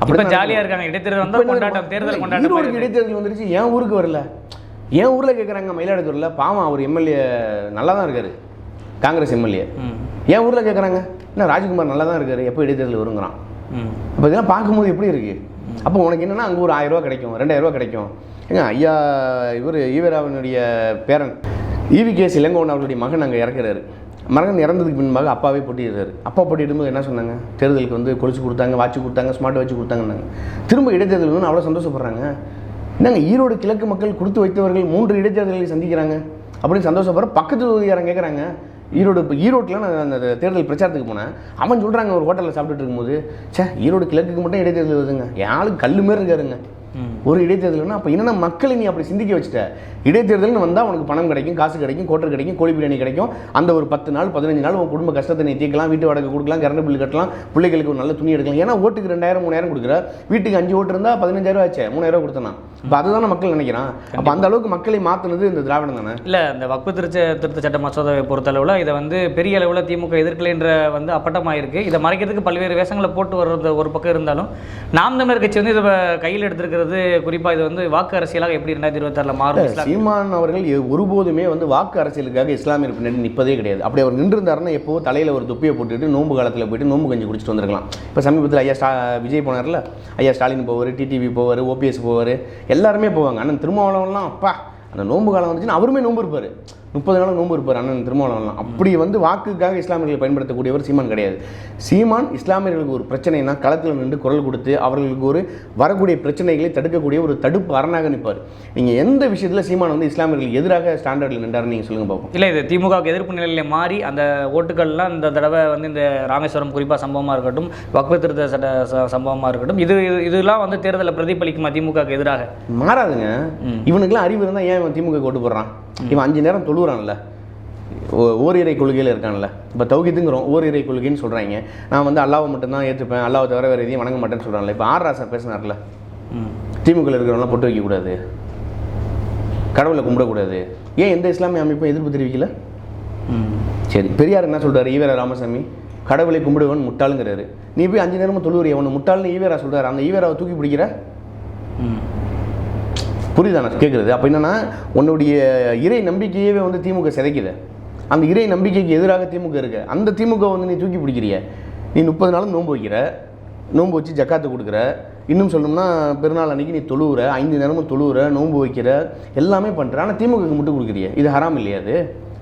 இப்ப ஜாலியா இருக்காங்க. இடைத்தேர்தல் வந்தா கொண்டாட்டம் தேர்தல் கொண்டாட்டம் இடைத்தேர்தல் வந்துருச்சு. என் ஊருக்கு வரல? என் ஊரில் கேட்குறாங்க மயிலாடுதுறையில் பாவம் அவர் எம்எல்ஏ நல்லா தான் இருக்காரு. காங்கிரஸ் எம்எல்ஏ. என் ஊரில் கேட்குறாங்க என்ன ராஜ்குமார் நல்லா தான் இருக்காரு. எப்போ இடைத்தேர்தல் வருங்கிறான். அப்போ இதெல்லாம் பார்க்கும்போது எப்படி இருக்கு? அப்போ உனக்கு என்னன்னா அங்கே ஒரு ஆயிரம் ரூபா கிடைக்கும். ரெண்டாயிரம் ரூபா கிடைக்கும். ஏங்க ஐயா இவர் ஈவராவனுடைய பேரன். ஈவி கேஸ் இளங்கோவன் அவர்களுடைய மகன் அங்கே இறக்குறாரு. மகன் இறந்ததுக்கு பின்பாக அப்பாவே போட்டிடுறாரு. அப்பா போட்டியிடும்போது என்ன சொன்னாங்க? தேர்தலுக்கு வந்து கொலுசு கொடுத்தாங்க வாட்ச் கொடுத்தாங்க ஸ்மார்ட் வாட்ச் கொடுத்தாங்கன்னாங்க. திரும்ப இடைத்தேர்தல் வந்து அவ்வளோ சந்தோஷப்படுறாங்க. என்னங்க ஈரோடு கிழக்கு மக்கள் கொடுத்து வைத்தவர்கள் மூன்று இடைத்தேர்தல்களை சந்திக்கிறாங்க. அப்படின்னு சந்தோஷப்படுற பக்கத்து தொகுதியாரங்க கேட்குறாங்க ஈரோடு இப்போ ஈரோட்டில் நான் அந்த தேர்தல் பிரச்சாரத்துக்கு போனேன். அவன் சொல்கிறாங்க ஒரு ஹோட்டலில் சாப்பிட்டுட்டு இருக்கும்போது ச்சே ஈரோடு கிழக்குக்கு மட்டும் இடைத்தேர்தல் வருதுங்க. என் ஆளு கல் மாரி இருக்காருங்க. ஒரு இடைத்தேர்தல்னா அப்போ என்னென்ன மக்களை நீ அப்படி சிந்திக்க வச்சுட்ட? இடைத்தேர்தல்னு வந்தால் உனக்கு பணம் கிடைக்கும் காசு கிடைக்கும் கோட்டர் கிடைக்கும் கோழி பிரியாணி கிடைக்கும். அந்த ஒரு பத்து நாள் பதினஞ்சு நாள் உன் குடும்ப கஷ்டத்தை நீ தீர்க்கலாம் வீட்டு வாடகை கொடுக்கலாம் கரண்ட் பில் கட்டலாம் பிள்ளைகளுக்கு ஒரு நல்ல துணி எடுக்கலாம். ஏன்னா ஓட்டுக்கு ரெண்டாயிரம் மூணாயிரம் கொடுக்குற. வீட்டுக்கு அஞ்சு ஓட்டு இருந்தால் பதினஞ்சாயிரம் ஆச்சு மூணாயிரம் கொடுத்தனா. இப்போ அதுதானே மக்கள் நினைக்கிறான். அப்போ அந்த அளவுக்கு மக்களை மாற்றுனது இந்த திராவிடம் தானே? இல்ல இந்த வக்பு திருச்ச திருத்த சட்ட மசோதாவை பொறுத்தளவில் இதை வந்து பெரிய அளவில் திமுக எதிர்க்கலைன்ற வந்து அப்பட்டமாயிருக்கு. இதை மறைக்கிறதுக்கு பல்வேறு வேஷங்களை போட்டு வர்றது ஒரு பக்கம் இருந்தாலும் நாம் தமிழர் கட்சி வந்து இதை கையில் எடுத்திருக்கிறது குறிப்பாக இது வந்து வாக்கு அரசியலாக எப்படி ரெண்டாயிரத்தி இருபத்தாறில் மாறும் சீமான் அவர்கள் ஒருபோதுமே வந்து வாக்கு அரசியலுக்காக இஸ்லாமியர் பின்னாடி நிற்பதே கிடையாது. அப்படி அவர் நின்றிருந்தாருன்னா எப்போ தலையில் ஒரு தொப்பியை போட்டுட்டு நோன்பு காலத்தில் போயிட்டு நோன்பு கஞ்சி குடிச்சிட்டு வந்திருக்கலாம். இப்போ சமீபத்தில் ஐயா ஸ்டா விஜய் போனார்ல ஐயா ஸ்டாலின் போவார் டிடிவி போவார் ஓபிஎஸ் போவார் எல்லாருமே போவாங்க. அண்ணன் திருமாவளவன்லாம் அப்பா அந்த நோன்பு காலம் வந்துச்சுன்னா அவருமே நோன்பு இருப்பார். முப்பது நாள் நோன்பு இருப்பார் அண்ணன் திருமாவளவன்லாம். அப்படி வந்து வாக்குக்காக இஸ்லாமியர்களை பயன்படுத்தக்கூடியவர் சீமான் கிடையாது. சீமான் இஸ்லாமியர்களுக்கு ஒரு பிரச்சனைனா களத்தில் நின்று குரல் கொடுத்து அவர்களுக்கு ஒரு வரக்கூடிய பிரச்சனைகளை தடுக்கக்கூடிய ஒரு தடுப்பு அரணாக நிற்பார். நீங்கள் எந்த விஷயத்தில் சீமான் வந்து இஸ்லாமியர்களுக்கு எதிராக ஸ்டாண்டர்டில் நின்றாருன்னு நீங்கள் சொல்லுங்க பார்ப்போம் இல்லை இது திமுகவுக்கு எதிர்ப்பு நிலையில் மாறி அந்த ஓட்டுகள்லாம் இந்த தடவை வந்து இந்த ராமேஸ்வரம் குறிப்பாக சம்பவமாக இருக்கட்டும் வக்பு திருத்த சட்ட சம்பவமாக இருக்கட்டும் இது இது- இதெல்லாம் வந்து தேர்தலில் பிரதிபலிக்குமா திமுகவுக்கு எதிராக? மாறாதுங்க. இவனுக்குலாம் அறிவு இருந்தால் ஏன் இவன் திமுக ஓட்டு போடுறான்? இவன் அஞ்சு நேரம் தொழுகிறான்ல ஓ- ஓரிரை கொள்கையில் இருக்கான்ல. இப்போ தௌகித்துங்கிறோம் ஓரிரை கொள்கைன்னு சொல்கிறாங்க நான் வந்து அல்லாவை மட்டும்தான் ஏற்றுப்பேன் அல்லாவை தவிர வேறு எதையும் வணங்க மாட்டேன்னு சொல்கிறான்ல இப்போ ஆர் ராசா பேசினார்ல. ம். திமுகவில் இருக்கிறவங்களாம் பொட்டு வைக்கக்கூடாது கடவுளை கும்பிடக்கூடாது ஏன் எந்த இஸ்லாமிய அமைப்பும் எதிர்ப்பு தெரிவிக்கல? ம். சரி பெரியார் என்ன சொல்றாரு? ஈவேரா ராமசாமி கடவுளை கும்பிடுவன் முட்டாளுங்கிறாரு. நீ போய் அஞ்சு நேரமும் தொழுவுறி அவனு முட்டாள்னு ஈவேரா சொல்றாரு. அந்த ஈவேராவை தூக்கி பிடிக்கிற? ம். புரியுதா நான் கேட்குறது அப்போ என்னென்னா உன்னுடைய இறை நம்பிக்கையவே வந்து திமுக சிதைக்குது. அந்த இறை நம்பிக்கைக்கு எதிராக திமுக இருக்கு. அந்த திமுக வந்து நீ தூக்கி பிடிக்கிறிய. நீ முப்பது நாளும் நோன்பு வைக்கிற. நோன்பு வச்சு ஜக்காத்து கொடுக்குற. இன்னும் சொல்லணும்னா பெருநாள் அன்னைக்கு நீ தொழுவுற. ஐந்து நேரமும் தொழுவுற நோன்பு வைக்கிற. எல்லாமே பண்ணுற ஆனால் திமுகக்கு மட்டும் கொடுக்குறிய. இது ஹராம் இல்லையா அது?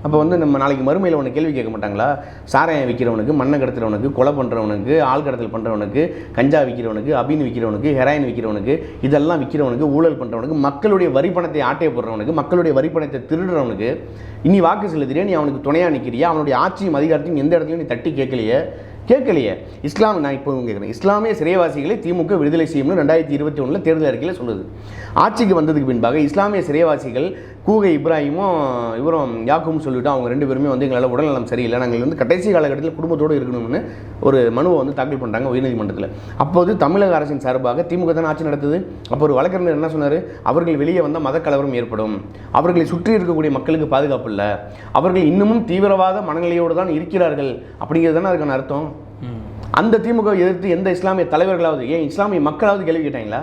அப்போ வந்து நம்ம நாளைக்கு மறுமையில் உனக்கு கேள்வி கேட்க மாட்டாங்களா? சாராயம் விற்கிறவனுக்கு மண்ணை கடத்துறவனுக்கு கொலை பண்ணுறவனுக்கு ஆள் கடத்தல் பண்ணுறவனுக்கு கஞ்சா விற்கிறவனுக்கு அபின் விற்கிறவனுக்கு ஹெராயின் விற்கிறவனுக்கு இதெல்லாம் விற்கிறவனுக்கு ஊழல் பண்ணுறவனுக்கு மக்களுடைய வரி பணத்தை ஆட்டைய போடுறவனுக்கு மக்களுடைய வரி பணத்தை திருடுறவனுக்கு இனி வாக்கு செலுத்துறியா? நீ அவனுக்கு துணையாக நிற்கிறியா அவனுடைய ஆட்சியும் அதிகாரத்தையும் எந்த இடத்துலையும் நீ தட்டி கேட்கலையே? கேட்கலையே. இஸ்லாம் நான் இப்போ கேட்குறேன். இஸ்லாமிய சிறைவாசிகளை திமுக விடுதலை செய்யும்னு ரெண்டாயிரத்தி இருபத்தி ஒன்றில் தேர்தல் அறிக்கையில் சொல்லுது. ஆட்சிக்கு வந்ததுக்கு பின்பாக இஸ்லாமிய சிறைவாசிகள் கூகை இப்ராஹிமும் இவரும் யாக்கும் சொல்லிவிட்டு அவங்க ரெண்டு பேருமே வந்து எங்களால் உடல்நலம் சரியில்லை. நாங்கள் வந்து கடைசி காலகட்டத்தில் குடும்பத்தோடு இருக்கணும்னு ஒரு மனுவை வந்து தாக்கல் பண்ணுறாங்க உயர்நீதிமன்றத்தில். அப்போது தமிழக அரசின் சார்பாக திமுக தான் ஆட்சி நடத்துது? அப்போ ஒரு வழக்கறிஞர் என்ன சொன்னார்? அவர்கள் வெளியே வந்தால் மதக்கலவரம் ஏற்படும். அவர்களை சுற்றி இருக்கக்கூடிய மக்களுக்கு பாதுகாப்பு இல்லை. அவர்கள் இன்னமும் தீவிரவாத மனநிலையோடு தான் இருக்கிறார்கள். அப்படிங்கிறது தானே அதுக்கான அர்த்தம்? அந்த திமுக எதிர்த்து எந்த இஸ்லாமிய தலைவர்களாவது ஏன் இஸ்லாமிய மக்களாவது கேள்வி கேட்டாங்களா?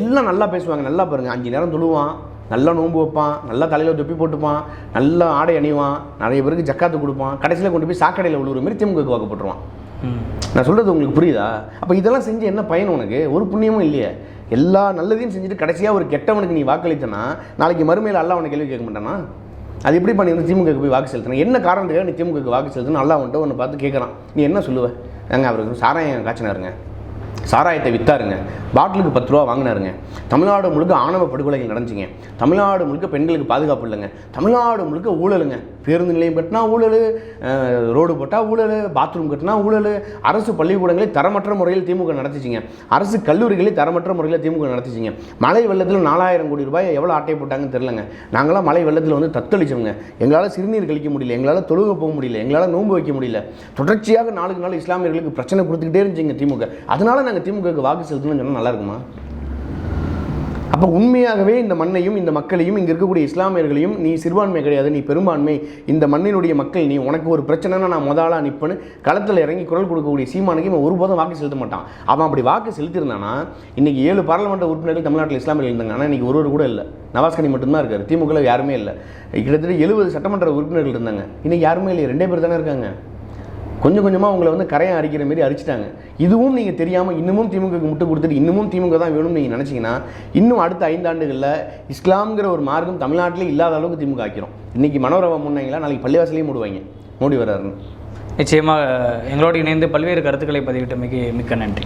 எல்லாம் நல்லா பேசுவாங்க நல்லா பாருங்க. அஞ்சு நேரம் தொழுவான். நல்லா நோன்பு வைப்பான் நல்லா தலையில் தொப்பி போட்டுப்பான் நல்லா ஆடை அணிவான் நிறைய பேருக்கு ஜக்காத்து கொடுப்பான் கடைசியில் கொண்டு போய் சாக்கடையில் விழுவுற மாதிரி திமுக வாக்கப்பட்டுருவான். நான் சொல்கிறது உங்களுக்கு புரியுதா? அப்போ இதெல்லாம் செஞ்சு என்ன பயன் உனக்கு? ஒரு புண்ணியமும் இல்லையே. எல்லா நல்லதையும் செஞ்சுட்டு கடைசியாக ஒரு கெட்டவனுக்கு நீ வாக்களித்தனா நாளைக்கு மறுமையில் அல்லாஹ் உனக்கு கேள்வி கேட்க மாட்டானா? அது எப்படி பண்ணி வந்து திமுகவுக்கு போய் வாக்கு செலுத்தின? என்ன காரணத்துக்காக நீ திமுகவுக்கு வாக்கு செலுத்தணும் நல்லா வந்துட்டு ஒன்று பார்த்து கேட்குறான் நீ என்ன சொல்லுவ? ஏங்க அவருக்கு சாராயம் காய்ச்சினாருங்க. சாராயத்தை வித்தாருங்க. பாட்டிலுக்கு பத்து ரூபா வாங்கினாருங்க. தமிழ்நாடு முழுக்க ஆணவ படுகொலைகள் நடந்துச்சுங்க. தமிழ்நாடு முழுக்க பெண்களுக்கு பாதுகாப்பு இல்லைங்க. தமிழ்நாடு முழுக்க ஊழலுங்க. பேருந்து நிலையம் கட்டினா ஊழல் ரோடு போட்டால் ஊழல் பாத்ரூம் கட்டினா ஊழல். அரசு பள்ளிக்கூடங்களை தரமற்ற முறையில் திமுக நடத்திச்சிங்க. அரசு கல்லூரிகளை தரமற்ற முறையில் திமுக நடத்திச்சிங்க. மழை வெள்ளத்தில் நாலாயிரம் கோடி ரூபாய் எவ்வளோ ஆட்டை போட்டாங்கன்னு தெரிலங்க நாங்களாம் மழை வெள்ளத்தில் வந்து தத்தளிச்சோங்க எங்களால் சிறுநீர் கழிக்க முடியல எங்களால் தொழுக போக முடியல எங்களால் நோன்பு வைக்க முடியல. தொடர்ச்சியாக நாளுக்கு நாள் இஸ்லாமியர்களுக்கு பிரச்சனை கொடுத்துக்கிட்டே இருந்துச்சுங்க திமுக. அதனால் நாங்கள் திமுகவுக்கு வாக்கு செலுத்தணும்னு சொன்னால் நல்லா இருக்குமா? அப்போ உண்மையாகவே இந்த மண்ணையும் இந்த மக்களையும் இங்கே இருக்கக்கூடிய இஸ்லாமியர்களையும் நீ சிறுபான்மை கிடையாது நீ பெரும்பான்மை. இந்த மண்ணினுடைய மக்கள் நீ உனக்கு ஒரு பிரச்சனைனா நான் முதலாக நிற்பேன்னு களத்தில் இறங்கி குரல் கொடுக்கக்கூடிய சீமானுக்கு இவன் ஒருபோதும் வாக்கு செலுத்த மாட்டான். அவன் அப்படி வாக்கு செலுத்தியிருந்தானா இன்னைக்கு ஏழு பாராளுமன்ற உறுப்பினர்கள் தமிழ்நாட்டில் இஸ்லாமியர்கள் இருந்தாங்க ஆனால் இன்னைக்கு ஒருவர் கூட இல்லை. நவாஸ்கனி மட்டும்தான் இருக்கார். திமுகவில் யாருமே இல்லை. கிட்டத்தட்ட எழுபது சட்டமன்ற உறுப்பினர்கள் இருந்தாங்க. இன்றைக்கி யாருமே இல்லை ரெண்டே பேர் தானே இருக்காங்க. கொஞ்சம் கொஞ்சமாக உங்களை வந்து கரையை அரிக்கிற மாரி அரிச்சிட்டாங்க இதுவும் நீங்கள் தெரியாமல் இன்னமும் திமுகவுக்கு முட்டு கொடுத்துட்டு இன்னமும் திமுக தான் வேணும்னு நீங்கள் நினச்சிங்கன்னா இன்னும் அடுத்த ஐந்தாண்டுகளில் இஸ்லாம்ங்கிற ஒரு மார்க்கம் தமிழ்நாட்டிலே இல்லாத அளவுக்கு திமுக ஆக்கிறோம் இன்றைக்கி மனோரவம் முன்னாங்களா? நாளைக்கு பள்ளிவாசலையும் மூடுவாங்க. மோடி வர்றாருன்னு. நிச்சயமாக எங்களோடு இணைந்து பல்வேறு கருத்துக்களை பதிவிட்டமைக்கு மிக்க நன்றி.